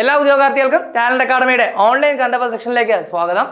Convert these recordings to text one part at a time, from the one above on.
എല്ലാ ഉദ്യോഗാർത്ഥികൾക്കും talent അക്കാഡമിയുടെ online കണ്ടപ്പ സെക്ഷനിലേക്ക് സ്വാഗതം.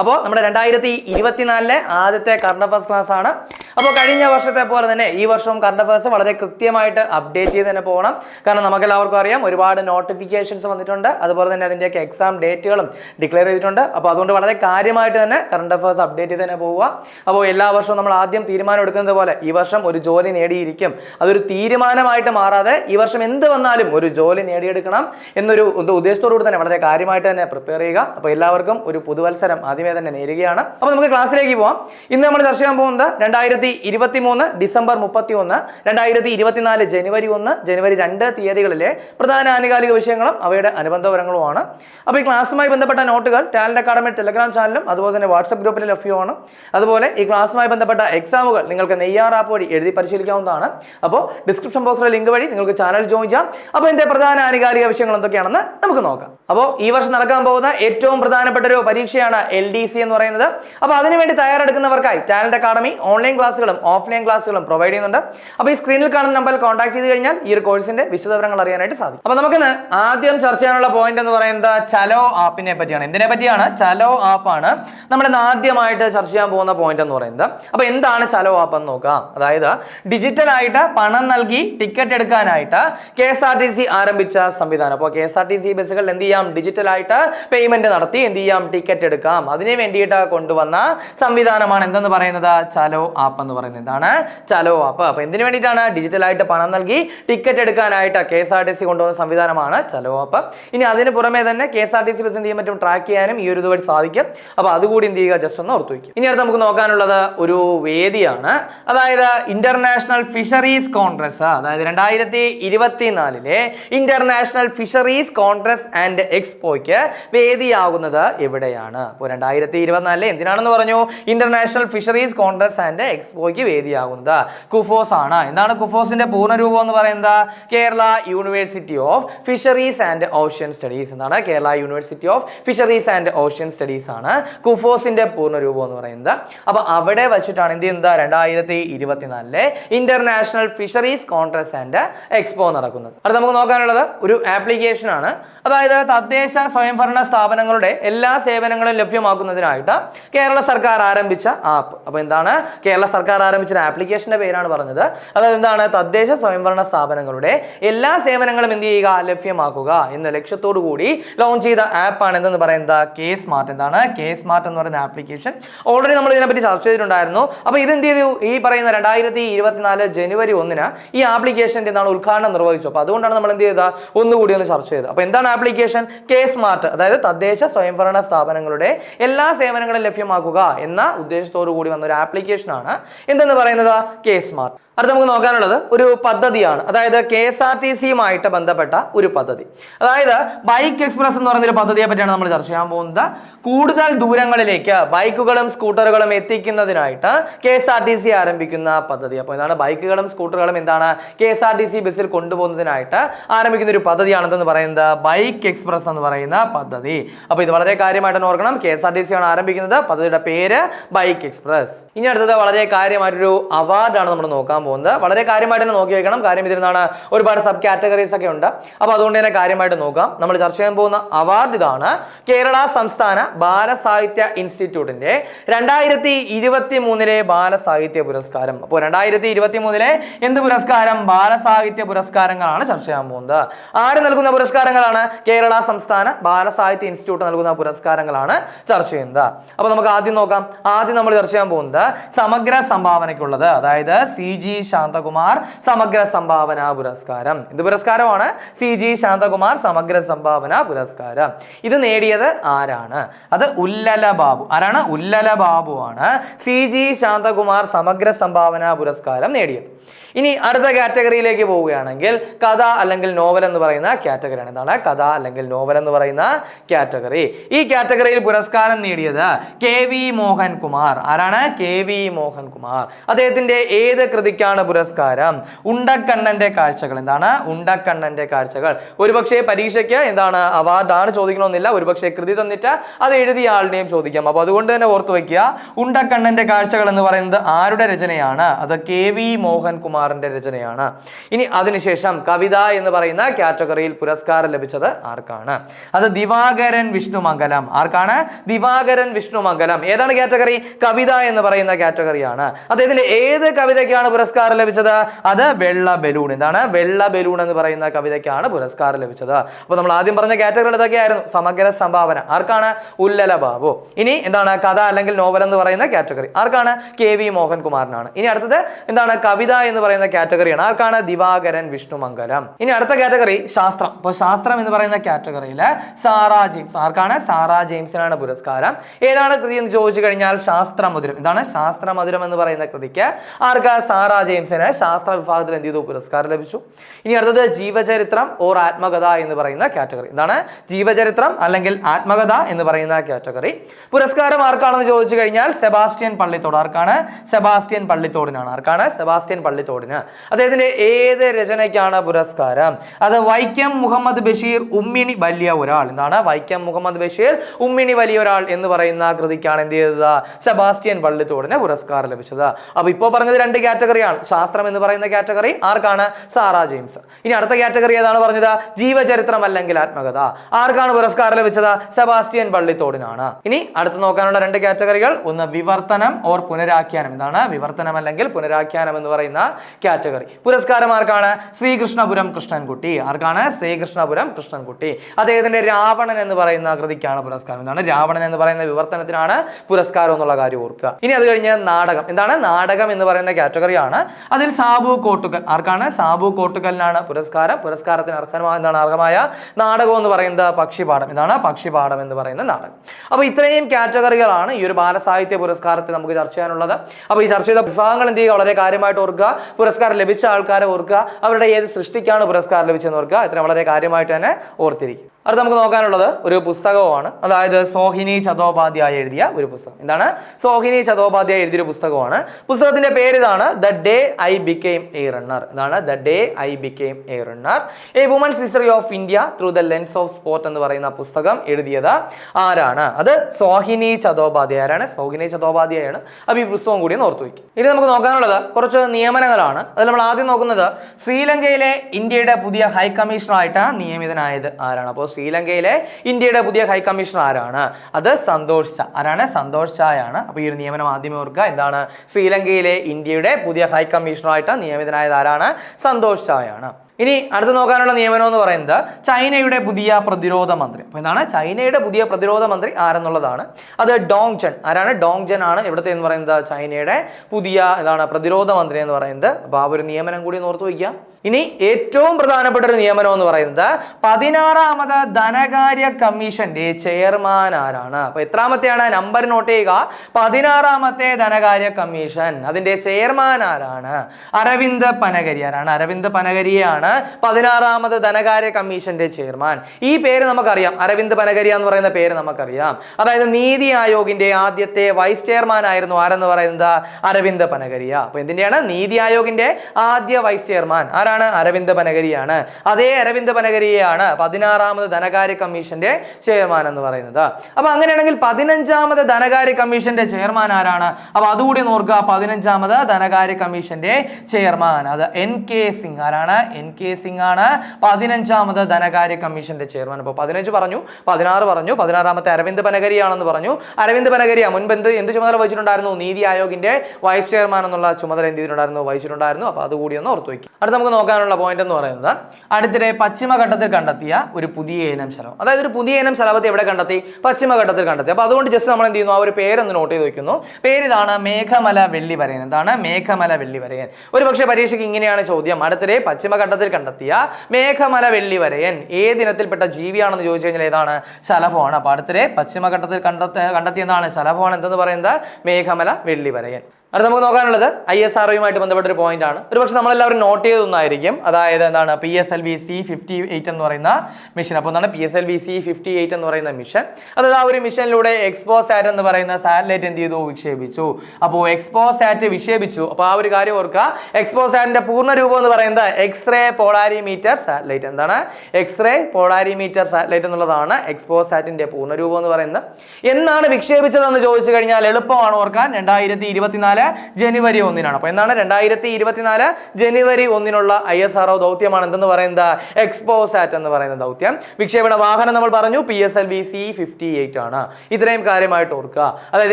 അപ്പോൾ നമ്മുടെ രണ്ടായിരത്തി ഇരുപത്തിനാലിലെ ആദ്യത്തെ കറണ്ട് ക്ലാസ് ആണ്. അപ്പോൾ കഴിഞ്ഞ വർഷത്തെ പോലെ തന്നെ ഈ വർഷവും കറണ്ട് അഫയേഴ്സ് വളരെ കൃത്യമായിട്ട് അപ്ഡേറ്റ് ചെയ്ത് തന്നെ പോകണം. കാരണം നമുക്ക് എല്ലാവർക്കും അറിയാം ഒരുപാട് നോട്ടിഫിക്കേഷൻസ് വന്നിട്ടുണ്ട്. അതുപോലെ തന്നെ അതിന്റെയൊക്കെ എക്സാം ഡേറ്റുകളും ഡിക്ലെയർ ചെയ്തിട്ടുണ്ട്. അപ്പോൾ അതുകൊണ്ട് വളരെ കാര്യമായിട്ട് തന്നെ കറണ്ട് അഫയേഴ്സ് അപ്ഡേറ്റ് ചെയ്ത് തന്നെ പോവുക. അപ്പോൾ എല്ലാ വർഷവും നമ്മൾ ആദ്യം തീരുമാനം എടുക്കുന്നത് പോലെ ഈ വർഷം ഒരു ജോലി നേടിയിരിക്കും. അതൊരു തീരുമാനമായിട്ട് മാറാതെ ഈ വർഷം എന്ത് വന്നാലും ഒരു ജോലി നേടിയെടുക്കണം എന്നൊരു ഉദ്ദേശത്തോടുകൂടി ഉദ്ദേശത്തോടു കൂടി തന്നെ വളരെ കാര്യമായിട്ട് തന്നെ പ്രിപ്പയർ ചെയ്യുക. അപ്പോൾ എല്ലാവർക്കും ഒരു പുതുവത്സരം ആദ്യമേ തന്നെ നേരുകയാണ്. അപ്പോൾ നമുക്ക് ക്ലാസ്സിലേക്ക് പോവാം. ഇന്ന് നമ്മൾ ചർച്ച ചെയ്യാൻ പോകുന്നത് രണ്ടായിരത്തി ഇരുപത്തി മൂന്ന് ഡിസംബർ മുപ്പത്തി ഒന്ന് രണ്ടായിരത്തി ഇരുപത്തിനാല് ജനുവരി ഒന്ന് ജനുവരി രണ്ട് തീയതികളിലെ പ്രധാന ആനുകാലിക വിഷയങ്ങളും അവയുടെ അനുബന്ധ വിവരങ്ങളുമാണ് അപ്പോൾ ഈ ക്ലാസ്സുമായി ബന്ധപ്പെട്ട നോട്ടുകൾ ടാലന്റ് അക്കാഡമി ടെലഗ്രാം ചാനലും അതുപോലെ തന്നെ വാട്സപ്പ് ഗ്രൂപ്പിൽ ലഭ്യമാണ്. അതുപോലെ ഈ ക്ലാസ്സുമായി ബന്ധപ്പെട്ട എക്സാമുകൾ നിങ്ങൾക്ക് നെയ്യാർ ആപ്പ് വഴി എഴുതി പരിശീലിക്കാവുന്നതാണ്. അപ്പോൾ ഡിസ്ക്രിപ്ഷൻ ബോക്സിലെ ലിങ്ക് വഴി നിങ്ങൾക്ക് ചാനൽ ജോയിൻ ചെയ്യാം. അപ്പോൾ എന്റെ പ്രധാന ആനുകാലിക വിഷയങ്ങൾ എന്തൊക്കെയാണെന്ന് നമുക്ക് നോക്കാം. അപ്പോൾ ഈ വർഷം നടക്കാൻ പോകുന്ന ഏറ്റവും പ്രധാനപ്പെട്ട ഒരു പരീക്ഷയാണ് എൽ ഡി സി എന്ന് പറയുന്നത്. അപ്പോൾ അതിനുവേണ്ടി തയ്യാറെടുക്കുന്നവർക്കായി ടാലന്റ് അക്കാഡമി ഓൺലൈൻ ക്ലാസ്സുകളും ഓഫ്ലൈൻ ക്ലാസ്സുകളും പ്രൊവൈഡ് ചെയ്യുന്നുണ്ട്. അപ്പോൾ ഈ സ്ക്രീനിൽ കാണുന്ന നമ്പറിൽ കോൺടാക്ട് ചെയ്ത് കഴിഞ്ഞാൽ ഈ ഒരു കോഴ്സിന്റെ വിശദവിവരങ്ങൾ അറിയാനായിട്ട് സാധിക്കും. അപ്പോൾ നമുക്കിന്ന് ആദ്യം ചർച്ച ചെയ്യാനുള്ള പോയിന്റ് എന്ന് പറയുന്നത് ചലോ ആപ്പിനെ പറ്റിയാണ്. എന്തിനെ പറ്റിയാണ്? ചലോ ആപ്പാണ് നമ്മൾ ഇന്ന് ആദ്യമായിട്ട് ചർച്ച ചെയ്യാൻ പോകുന്ന പോയിന്റ് എന്ന് പറയുന്നത്. അപ്പോൾ എന്താണ് ചലോ ആപ്പ് എന്ന് നോക്കാം അതായത് ഡിജിറ്റൽ ആയിട്ട് പണം നൽകി ടിക്കറ്റ് എടുക്കാനായിട്ട് K S R T C ആരംഭിച്ച സംവിധാനം. അപ്പോൾ K S R T C ബസ്സുകൾ എന്ത് ചെയ്യാം? ഡിജിറ്റൽ ആയിട്ട് പേയ്മെന്റ് നടത്തി എന്ത് ചെയ്യാം? ടിക്കറ്റ് എടുക്കാം. അതിന് വേണ്ടിയിട്ട് കൊണ്ടുവന്ന സംവിധാനമാണ് എന്തെന്ന് പറയുന്നത്? ചലോ ആപ്പ് എന്ന് പറയുന്നത് എന്താണ്? ചലോ ആപ്പ് അപ്പോൾ എന്തിനു വേണ്ടിയിട്ടാണ് ഡിജിറ്റലായിട്ട് പണം നൽകി ടിക്കറ്റ് എടുക്കാനായിട്ട് K S R T C കൊണ്ടുപോകുന്ന സംവിധാനമാണ് ചലോ ആപ്പ് ഇനി അതിന് പുറമെ തന്നെ K S R T C bus എന്ത് ചെയ്യാൻ പറ്റും? ട്രാക്ക് ചെയ്യാനും ഈ ഒരു ഇതുവഴി സാധിക്കും. അപ്പോൾ അതുകൂടി എന്ത് ചെയ്യുക? ജസ്റ്റ് ഒന്ന് ഓർത്തു വയ്ക്കും. ഇനി അടുത്ത് നമുക്ക് നോക്കാനുള്ളത് ഒരു വേദിയാണ്. അതായത് ഇന്റർനാഷണൽ ഫിഷറീസ് കോൺഗ്രസ് അതായത് രണ്ടായിരത്തി ഇരുപത്തിനാലിലെ ഇന്റർനാഷണൽ ഫിഷറീസ് കോൺഗ്രസ് ആൻഡ് എക്സ്പോയ്ക്ക് വേദിയാകുന്നത് എവിടെയാണ്? അപ്പോൾ രണ്ടായിരത്തി ഇരുപത്തിനാലിലെ എന്തിനാണെന്ന് പറഞ്ഞു? ഇന്റർനാഷണൽ ഫിഷറീസ് കോൺഗ്രസ് ആൻഡ് എക്സ്പോയ്ക്ക് വേദിയാകുന്നത് കുഫോസ് ആണ്. എന്താണ് കുഫോസിന്റെ പൂർണരൂപം എന്ന് പറയുന്നത്? Kerala university of fisheries and ocean studies എന്നാണ്. Kerala university of fisheries and ocean studies ആണ് കുഫോസിന്റെ പൂർണരൂപം എന്ന് പറയുന്നത്. അപ്പൊ അവിടെ വെച്ചിട്ടാണ് എന്ത് ചെയ്യുന്നത്? രണ്ടായിരത്തി ഇരുപത്തിനാലിലെ international fisheries Congress and expo നടക്കുന്നത്. അത് നമുക്ക് നോക്കാനുള്ളത് ഒരു ആപ്ലിക്കേഷൻ ആണ്. അതായത് തദ്ദേശ സ്വയംഭരണ സ്ഥാപനങ്ങളുടെ എല്ലാ സേവനങ്ങളും ലഭ്യമാക്കുന്നതിനായിട്ട് കേരള സർക്കാർ ആരംഭിച്ച ആപ്പ് അപ്പോൾ എന്താണ്? കേരള സർക്കാർ ആരംഭിച്ച ഒരു ആപ്ലിക്കേഷന്റെ പേരാണ് പറഞ്ഞത്. അതായത് എന്താണ്? തദ്ദേശ സ്വയംഭരണ സ്ഥാപനങ്ങളുടെ എല്ലാ സേവനങ്ങളും എന്ത് ചെയ്യുക? ലഭ്യമാക്കുക എന്ന ലക്ഷ്യത്തോടു കൂടി ലോഞ്ച് ചെയ്ത ആപ്പാണ് എന്തെന്ന് പറയുന്നത് കെ സ്മാർട്ട് എന്താണ്? കെ സ്മാർട്ട് എന്ന് പറയുന്ന ആപ്ലിക്കേഷൻ ഓൾറെഡി നമ്മൾ ഇതിനെപ്പറ്റി ചർച്ച ചെയ്തിട്ടുണ്ടായിരുന്നു. അപ്പോൾ ഇത് എന്ത് ചെയ്തു? ഈ പറയുന്ന രണ്ടായിരത്തി ഇരുപത്തിനാല് ജനുവരി ഒന്നിന് ഈ ആപ്ലിക്കേഷന്റെ എന്താണ്? ഉദ്ഘാടനം നിർവഹിച്ചു. അപ്പോൾ അതുകൊണ്ടാണ് നമ്മൾ എന്ത് ചെയ്തത്? ഒന്നുകൂടി ഒന്ന് ചർച്ച ചെയ്തത്. അപ്പോൾ എന്താണ് ആപ്ലിക്കേഷൻ കെ സ്മാർട്ട് അതായത് തദ്ദേശ സ്വയംഭരണ സ്ഥാപനങ്ങളുടെ എല്ലാ സേവനങ്ങളും ലഭ്യമാക്കുക എന്ന ഉദ്ദേശത്തോടു കൂടി വന്ന ഒരു ആപ്ലിക്കേഷനാണ് എന്തെന്ന് പറയുന്നത്? കെ സ്മാർട്ട് അടുത്ത നമുക്ക് നോക്കാനുള്ളത് ഒരു പദ്ധതിയാണ്. അതായത് കെ എസ് ആർ ടി സിയുമായിട്ട് ബന്ധപ്പെട്ട ഒരു പദ്ധതി. അതായത് ബൈക്ക് എക്സ്പ്രസ് എന്ന് പറയുന്ന ഒരു പദ്ധതിയെ പറ്റിയാണ് നമ്മൾ ചർച്ച ചെയ്യാൻ പോകുന്നത്. കൂടുതൽ ദൂരങ്ങളിലേക്ക് ബൈക്കുകളും സ്കൂട്ടറുകളും എത്തിക്കുന്നതിനായിട്ട് K S R T C ആരംഭിക്കുന്ന പദ്ധതി. അപ്പോൾ എന്താണ് ബൈക്കുകളും സ്കൂട്ടറുകളും എന്താണ്? K S R T C ബസ്സിൽ കൊണ്ടുപോകുന്നതിനായിട്ട് ആരംഭിക്കുന്ന ഒരു പദ്ധതിയാണെന്ന് പറയുന്നത്? ബൈക്ക് എക്സ്പ്രസ് എന്ന് പറയുന്ന പദ്ധതി. അപ്പോൾ ഇത് വളരെ കാര്യമായിട്ട് ഓർക്കണം. K S R T C ആണ് ആരംഭിക്കുന്നത്. പദ്ധതിയുടെ പേര് ബൈക്ക് എക്സ്പ്രസ് ഇനി അടുത്തത് വളരെ കാര്യമായിട്ടൊരു അവാർഡാണ് നമ്മൾ നോക്കാൻ പോകുന്നത്. വളരെ കാര്യമായിട്ട് തന്നെ നോക്കി വെക്കണം. കാര്യം ഇതിരുന്നാണ് ഒരുപാട് സബ് കാറ്റഗറീസ് ഒക്കെ ഉണ്ട്. അപ്പോൾ അതുകൊണ്ട് തന്നെ കാര്യമായിട്ട് നോക്കാം. നമ്മൾ ചർച്ച ചെയ്യാൻ പോകുന്ന അവാർഡ് ഇതാണ് കേരള സംസ്ഥാന ബാലസാഹിത്യ ഇൻസ്റ്റിറ്റ്യൂട്ടിന്റെ രണ്ടായിരത്തി ഇരുപത്തി മൂന്നിലെ ബാലസാഹിത്യ പുരസ്കാരം. അപ്പോൾ രണ്ടായിരത്തി ഇരുപത്തി മൂന്നിലെ എന്ത് പുരസ്കാരം? ബാലസാഹിത്യ പുരസ്കാരങ്ങളാണ് ചർച്ച ചെയ്യാൻ പോകുന്നത്. ആര് നൽകുന്ന പുരസ്കാരങ്ങളാണ്? കേരള സംസ്ഥാന ബാലസാഹിത്യ ഇൻസ്റ്റിറ്റ്യൂട്ട് നൽകുന്ന പുരസ്കാരങ്ങളാണ് ചർച്ച ചെയ്യുന്നത്. അപ്പോൾ നമുക്ക് ആദ്യം നോക്കാം. ആദ്യം നമ്മൾ ചർച്ച ചെയ്യാൻ പോകുന്നത് സമഗ്ര സംഭാവനയ്ക്കുള്ളത്. അതായത് സി ജി ശാന്തകുമാർ സമഗ്ര സംഭാവന പുരസ്കാരം. ഇത് പുരസ്കാരമാണ്. സി ജി ശാന്തകുമാർ സമഗ്ര സംഭാവന പുരസ്കാരം. ഇത് നേടിയത് ആരാണ്? അത് ഉല്ലല ബാബു. ആരാണ്? ഉല്ലല ബാബു ആണ് സി ജി ശാന്തകുമാർ സമഗ്ര സംഭാവന പുരസ്കാരം നേടിയത്. ഇനി അടുത്ത കാറ്റഗറിയിലേക്ക് പോവുകയാണെങ്കിൽ കഥ അല്ലെങ്കിൽ നോവൽ എന്ന് പറയുന്ന കാറ്റഗറിയാണ്. ഇതാണ് കഥ അല്ലെങ്കിൽ നോവൽ എന്ന് പറയുന്ന കാറ്റഗറി. ഈ കാറ്റഗറിയിൽ പുരസ്കാരം നേടിയത് കെ വി മോഹൻകുമാർ. ആരാണ്? K V Mohankumar. കുമാർ അദ്ദേഹത്തിന്റെ ഏത് കൃതിക്കാണ് പുരസ്കാരം? ഉണ്ടക്കണ്ണന്റെ കാഴ്ചകൾ. എന്താണ്? ഉണ്ടക്കണ്ണന്റെ കാഴ്ചകൾ. ഒരുപക്ഷെ പരീക്ഷയ്ക്ക് എന്താണ് അവാർഡാണ് ചോദിക്കണമെന്നില്ല. ഒരുപക്ഷെ കൃതി തന്നിട്ട് അത് എഴുതിയ ആളുടെയും ചോദിക്കാം. അപ്പൊ അതുകൊണ്ട് തന്നെ ഓർത്തു വയ്ക്കുക ഉണ്ടക്കണ്ണന്റെ കാഴ്ചകൾ എന്ന് പറയുന്നത് ആരുടെ രചനയാണ്? അത് കെ വി മോഹൻകുമാറിന്റെ രചനയാണ്. ഇനി അതിനുശേഷം കവിത എന്ന് പറയുന്ന കാറ്റഗറിയിൽ പുരസ്കാരം ലഭിച്ചത് ആർക്കാണ്? അത് ദിവാകരൻ വിഷ്ണുമംഗലം ആർക്കാണ്? ദിവാകരൻ വിഷ്ണുമംഗലം ഏതാണ് കാറ്റഗറി? കവിത എന്ന് പറയുന്ന കാറ്റഗറിയാണ്. അദ്ദേഹത്തിന്റെ ഏത് കവിതയ്ക്കാണ് പുരസ്കാരം ലഭിച്ചത്? അത് വെള്ള ബലൂൺ. എന്താണ്? വെള്ള ബലൂൺ എന്ന് പറയുന്ന കവിതയ്ക്കാണ് പുരസ്കാരം ലഭിച്ചത്. അപ്പൊ നമ്മൾ ആദ്യം പറഞ്ഞ കാറ്റഗറികൾ ഇതൊക്കെയായിരുന്നു. സമഗ്ര സംഭാവന. ആർക്കാണ്? ഉല്ലല ബാബു. ഇനി എന്താണ്? കഥ അല്ലെങ്കിൽ നോവൽ എന്ന് പറയുന്ന കാറ്റഗറി. ആർക്കാണ്? കെ വി മോഹൻകുമാറിനാണ്. ഇനി അടുത്തത് എന്താണ്? കവിത എന്ന് പറയുന്ന കാറ്റഗറിയാണ്. ആർക്കാണ്? ദിവാകരൻ വിഷ്ണുമംഗലം. ഇനി അടുത്ത കാറ്റഗറി ശാസ്ത്രം. അപ്പോൾ ശാസ്ത്രം എന്ന് പറയുന്ന കാറ്റഗറിയിൽ സാറാ ജെയിംസ്. ആർക്കാണ്? സാറാ ജെയിംസിനാണ് പുരസ്കാരം. ഏതാണ് കൃതി എന്ന് ചോദിച്ചു കഴിഞ്ഞാൽ ശാസ്ത്രമധുരം. ഇതാണ് ശാസ്ത്രമധുരം എന്ന് പറയുന്ന കൃതിക്ക് ആർക്ക് സാറാ ജെയിംസിന് ശാസ്ത്ര വിഭാഗത്തിൽ എന്ത് ചെയ്തു? പുരസ്കാരം ലഭിച്ചു. ഇനി അടുത്തത് ജീവചരിത്രം ഓർ ആത്മകഥ എന്ന് പറയുന്ന കാറ്റഗറി. എന്താണ് ജീവചരിത്രം അല്ലെങ്കിൽ ആത്മകഥ എന്ന് പറയുന്ന കാറ്റഗറി. പുരസ്കാരം ആർക്കാണെന്ന് ചോദിച്ചു കഴിഞ്ഞാൽ സെബാസ്റ്റ്യൻ പള്ളിത്തോട് ആർക്കാണ്? സെബാസ്റ്റ്യൻ പള്ളിത്തോടിനാണ്. ആർക്കാണ്? സെബാസ്റ്റ്യൻ പള്ളിത്തോടിന്. അദ്ദേഹത്തിന്റെ ഏത് രചനയ്ക്കാണ് പുരസ്കാരം? അത് വൈക്കം മുഹമ്മദ് ബഷീർ ഉമ്മിണി വലിയ ഒരാൾ. എന്താണ്? വൈക്കം മുഹമ്മദ് ബഷീർ ഉമ്മിണി വലിയ ഒരാൾ എന്ന് പറയുന്ന കൃതിക്കാണ് എന്ത് ചെയ്തത്? സെബാസ്റ്റ്യൻ പള്ളിത്തോടിന് പുരസ്കാരം ലഭിച്ചത് അപ്പൊ ഇപ്പോൾ പറഞ്ഞത് രണ്ട് കാറ്റഗറിയാണ്. ശാസ്ത്രം എന്ന് പറയുന്ന കാറ്റഗറി ആർക്കാണ്? Sarah James. ഇനി അടുത്ത കാറ്റഗറി ഏതാണ് പറഞ്ഞത്? ജീവചരിത്രം അല്ലെങ്കിൽ ആത്മകഥ. ആർക്കാണ് പുരസ്കാരം ലഭിച്ചത്? സെബാസ്റ്റ്യൻ പള്ളിത്തോടിനാണ്. ഇനി അടുത്ത് നോക്കാനുള്ള രണ്ട് കാറ്റഗറികൾ. ഒന്ന് വിവർത്തനം ഓർ പുനരാഖ്യാനം. എന്താണ് വിവർത്തനം അല്ലെങ്കിൽ പുനരാഖ്യാനം എന്ന് പറയുന്ന കാറ്റഗറി. പുരസ്കാരം ആർക്കാണ്? ശ്രീകൃഷ്ണപുരം കൃഷ്ണൻകുട്ടി. ആർക്കാണ്? ശ്രീകൃഷ്ണപുരം കൃഷ്ണൻകുട്ടി. അദ്ദേഹത്തിന്റെ രാവണൻ എന്ന് പറയുന്ന കൃതിക്കാണ് പുരസ്കാരം. എന്താണ് രാവണൻ എന്ന് പറയുന്ന വിവർത്തനത്തിനാണ് പുരസ്കാരം എന്നുള്ള കാര്യം ഓർക്കുക. ഇനി അത് കഴിഞ്ഞ് നാടകം. എന്താണ്? നാടകം എന്ന് പറയുന്ന കാറ്റഗറിയാണ് അതിൽ സാബു കോട്ടുകൽ. ആർക്കാണ്? സാബു കോട്ടുകലിനാണ് പുരസ്കാരം. പുരസ്കാരത്തിന് അർഹമായ എന്താണ് അർഹമായ? നാടകം എന്ന് പറയുന്നത് പക്ഷിപാഠം. ഇതാണ് പക്ഷിപാഠം എന്ന് പറയുന്ന നാടകം. അപ്പോൾ ഇത്രയും കാറ്റഗറികളാണ് ഈ ഒരു ബാലസാഹിത്യ പുരസ്കാരത്തിൽ നമുക്ക് ചർച്ച ചെയ്യാനുള്ളത്. അപ്പോൾ ഈ ചർച്ച ചെയ്ത വിഭാഗങ്ങൾ എന്ത് ചെയ്യുക? വളരെ കാര്യമായിട്ട് ഓർക്കുക. പുരസ്കാരം ലഭിച്ച ആൾക്കാരെ ഓർക്കുക. അവരുടെ ഏത് സൃഷ്ടിക്കാണ് പുരസ്കാരം ലഭിച്ചെന്ന് ഓർക്കുക. ഇത്ര വളരെ കാര്യമായിട്ട് തന്നെ ഓർത്തിരിക്കും. അടുത്ത് നമുക്ക് നോക്കാനുള്ളത് ഒരു പുസ്തകമാണ് അതായത് സോഹിനി ചതോപാധ്യായ എഴുതിയ ഒരു പുസ്തകം. എന്താണ്? സോഹിനി ചതോപാധ്യായ എഴുതിയ പുസ്തകമാണ്. പുസ്തകത്തിന്റെ പേര് ഇതാണ് the day I became a runner ഇതാണ് the day I became a runner a women's history of India through the lens of sport എന്ന് പറയുന്ന പുസ്തകം എഴുതിയത് ആരാണ്? അത് സോഹിനി ചതോപാധ്യായ. ആരാണ്? സോഹിനി ചതോപാധ്യായാണ്. അപ്പോൾ ഈ പുസ്തകം കൂടി ഓർത്തു വയ്ക്കും. ഇനി നമുക്ക് നോക്കാനുള്ളത് കുറച്ച് നിയമനങ്ങളാണ്. അതിൽ നമ്മൾ ആദ്യം നോക്കുന്നത് ശ്രീലങ്കയിലെ ഇന്ത്യയുടെ പുതിയ ഹൈ കമ്മീഷണറായിട്ട് നിയമിതനായത് ആരാണ്? അപ്പോൾ ശ്രീലങ്കയിലെ ഇന്ത്യയുടെ പുതിയ ഹൈ കമ്മീഷണർ ആരാണ്? അത് സന്തോഷ് ഷാ. ആരാണ്? സന്തോഷ് ഷായാണ് അപ്പോൾ ഈ ഒരു നിയമനം ആദ്യമേ ഓർക്കുക. എന്താണ്? ശ്രീലങ്കയിലെ ഇന്ത്യയുടെ പുതിയ ഹൈ കമ്മീഷണറായിട്ട് നിയമിതനായത് ആരാണ്? സന്തോഷ് ഷായാണ് ഇനി അടുത്ത് നോക്കാനുള്ള നിയമനം എന്ന് പറയുന്നത് ചൈനയുടെ പുതിയ പ്രതിരോധ മന്ത്രി. അപ്പോൾ എന്താണ്? ചൈനയുടെ പുതിയ പ്രതിരോധ മന്ത്രി ആരെന്നുള്ളതാണ്. അത് ഡോങ് ചെൻ ആരാണ്? ഡോങ് ചെൻ ആണ് ഇവിടുത്തെ എന്ന് പറയുന്നത് ചൈനയുടെ പുതിയ എന്താണ് പ്രതിരോധ മന്ത്രി എന്ന് പറയുന്നത്. അപ്പോൾ ആ ഒരു നിയമനം കൂടി ഓർത്ത് വയ്ക്കുക. ഇനി ഏറ്റവും പ്രധാനപ്പെട്ട ഒരു നിയമനം എന്ന് പറയുന്നത് പതിനാറാമത് ധനകാര്യ കമ്മീഷന്റെ ചെയർമാൻ ആരാണ്? അപ്പൊ എത്രാമത്തെയാണ്? നമ്പർ നോട്ട് ചെയ്യുക. പതിനാറാമത്തെ ധനകാര്യ കമ്മീഷൻ. അതിന്റെ ചെയർമാൻ ആരാണ്? അരവിന്ദ് പനഗരി. ആരാണ്? അരവിന്ദ് പനഗരിയാണ് പതിനാറാമത് ധനകാര്യ കമ്മീഷന്റെ ചെയർമാൻ. ഈ പേര് നമുക്കറിയാം. അരവിന്ദ് പനഗരിയ എന്ന് പറയുന്ന പേര് നമുക്കറിയാം. അതായത് നീതി ആയോഗിന്റെ ആദ്യത്തെ വൈസ് ചെയർമാൻ ആയിരുന്നു ആരെന്ന് പറയുന്നത് അരവിന്ദ് പനഗരിയ. അപ്പൊ എന്തിന്റെയാണ്? നീതി ആയോഗിന്റെ ആദ്യ വൈസ് ചെയർമാൻ. ആരാണ്? അരവിന്ദ് പനഗരിയാണ്. അതേ അരവിന്ദ് പനഗരിയാണ് പതിനാറാമത് ധനകാര്യ കമ്മീഷന്റെ ചെയർമാൻ എന്ന് പറയുന്നത്. അപ്പൊ അങ്ങനെയാണെങ്കിൽ പതിനഞ്ചാമത് ധനകാര്യ കമ്മീഷന്റെ ചെയർമാൻ ആരാണ്? അപ്പൊ അതുകൂടി നോർക്കുക പതിനഞ്ചാമത് ധനകാര്യ കമ്മീഷന്റെ ചെയർമാൻ. അത് എൻ കെ സിംഗ്. ആരാണ്? എൻ കെ സിംഗ് ആണ് പതിനഞ്ചാമത് ധനകാര്യ കമ്മീഷന്റെ ചെയർമാൻ. അപ്പോൾ പതിനഞ്ച് പറഞ്ഞു പതിനാറ് പറഞ്ഞു പതിനാറാമത്തെ അരവിന്ദ് പനഗരിയാണെന്ന് പറഞ്ഞു. അരവിന്ദ് പനഗരിയ മുൻപ് എന്ത് എന്ത് ചുമതല വഹിച്ചിട്ടുണ്ടായിരുന്നു? നീതി ആയോഗിന്റെ വൈസ് ചെയർമാൻ എന്നുള്ള ചുമതല എന്ത് ചെയ്തിട്ടുണ്ടായിരുന്നു? വഹിച്ചിട്ടുണ്ടായിരുന്നു. അപ്പോൾ അതുകൂടി ഒന്ന് ഓർത്തു വയ്ക്കും അടുത്ത് നമുക്ക് നോക്കാനുള്ള പോയിന്റ് എന്ന് പറയുന്നത് അടുത്തിടെ പശ്ചിമഘട്ടത്തിൽ കണ്ടെത്തിയ ഒരു പുതിയ ഇനം ശലഭം. അതായത് ഒരു പുതിയ ഇനം ശലഭത്തെ എവിടെ കണ്ടെത്തി? പശ്ചിമഘട്ടത്തിൽ കണ്ടെത്തി. അപ്പോൾ അതുകൊണ്ട് ജസ്റ്റ് നമ്മൾ എന്ത് ചെയ്യുന്നു? ആ ഒരു പേരൊന്ന് നോട്ട് ചെയ്ത് വയ്ക്കുന്നു. പേര് ഇതാണ് മേഘമല വെള്ളിവരയൻ. എന്താണ്? മേഘമല വെള്ളിവരയൻ. ഒരു പക്ഷേ പരീക്ഷയ്ക്ക് ഇങ്ങനെയാണ് ചോദ്യം. അടുത്തിടെ പശ്ചിമഘട്ടത്തിൽ കണ്ടെത്തിയ മേഘമല വെള്ളിവരയൻ. ഏത് ഇനത്തിൽപ്പെട്ട ജീവിയാണെന്ന് ചോദിച്ചു കഴിഞ്ഞാൽ ഏതാണ്? ശലഭമാണ്. അപ്പോൾ അടുത്തിടെ പശ്ചിമഘട്ടത്തിൽ കണ്ടെത്ത കണ്ടെത്തിയതാണ് ശലഭമാണ് എന്തെന്ന് പറയുന്നത്? മേഘമല വെള്ളിവരയൻ. അടുത്ത നമുക്ക് നോക്കാനുള്ളത് ഐ എസ് ആർഒയുമായിട്ട് ബന്ധപ്പെട്ട ഒരു പോയിന്റ് ആണ് ഒരു പക്ഷേ നമ്മളെല്ലാവരും നോട്ട് ചെയ്തൊന്നായിരിക്കും അതായത് എന്താണ് P S L V C fifty eight എന്ന് പറയുന്ന മിഷൻ അപ്പോൾ എന്താണ് P S L V C fifty eight എന്ന് പറയുന്ന മിഷൻ അതായത് ആ ഒരു മിഷനിലൂടെ എക്സ്പോ സാറ്റ് എന്ന് പറയുന്ന സാറ്റലൈറ്റ് എന്ത് ചെയ്തു? വിക്ഷേപിച്ചു. അപ്പോൾ എക്സ്പോ സാറ്റ് വിക്ഷേപിച്ചു. അപ്പോൾ ആ ഒരു കാര്യം ഓർക്കുക. എക്സ്പോ സാറ്റിന്റെ പൂർണ രൂപം എന്ന് പറയുന്നത് എക്സ്റേ പോളാരിമീറ്റർ സാറ്റലൈറ്റ് എന്താണ്? എക്സ്റേ പോളാരിമീറ്റർ സാറ്റലൈറ്റ് എന്നുള്ളതാണ് എക്സ്പോ സാറ്റിന്റെ പൂർണ രൂപം എന്ന് പറയുന്നത്. എന്നാണ് വിക്ഷേപിച്ചതെന്ന് ചോദിച്ചു കഴിഞ്ഞാൽ എളുപ്പമാണ് ഓർക്കാൻ. രണ്ടായിരത്തി ഇരുപത്തിനാല് ജനുവരി ഒന്നിനാണ്. അപ്പോൾ എന്താണ്? രണ്ടായിരത്തി ഇരുപത്തിനാല് ജനുവരി ഒന്നിനുള്ള ഐ എസ് ആർ ഒ ദൗത്യമാണ്. എന്തെന്ന് പറയുന്നത്? എക്സ്പോ സാറ്റ് എന്ന് പറയുന്ന ദൗത്യം. വിക്ഷേപണ വാഹനം നമ്മൾ പറഞ്ഞു. P S L V C fifty eight ആണ്. ഇത്രയും കാര്യമായിട്ട് ഓർക്കുക. അതായത്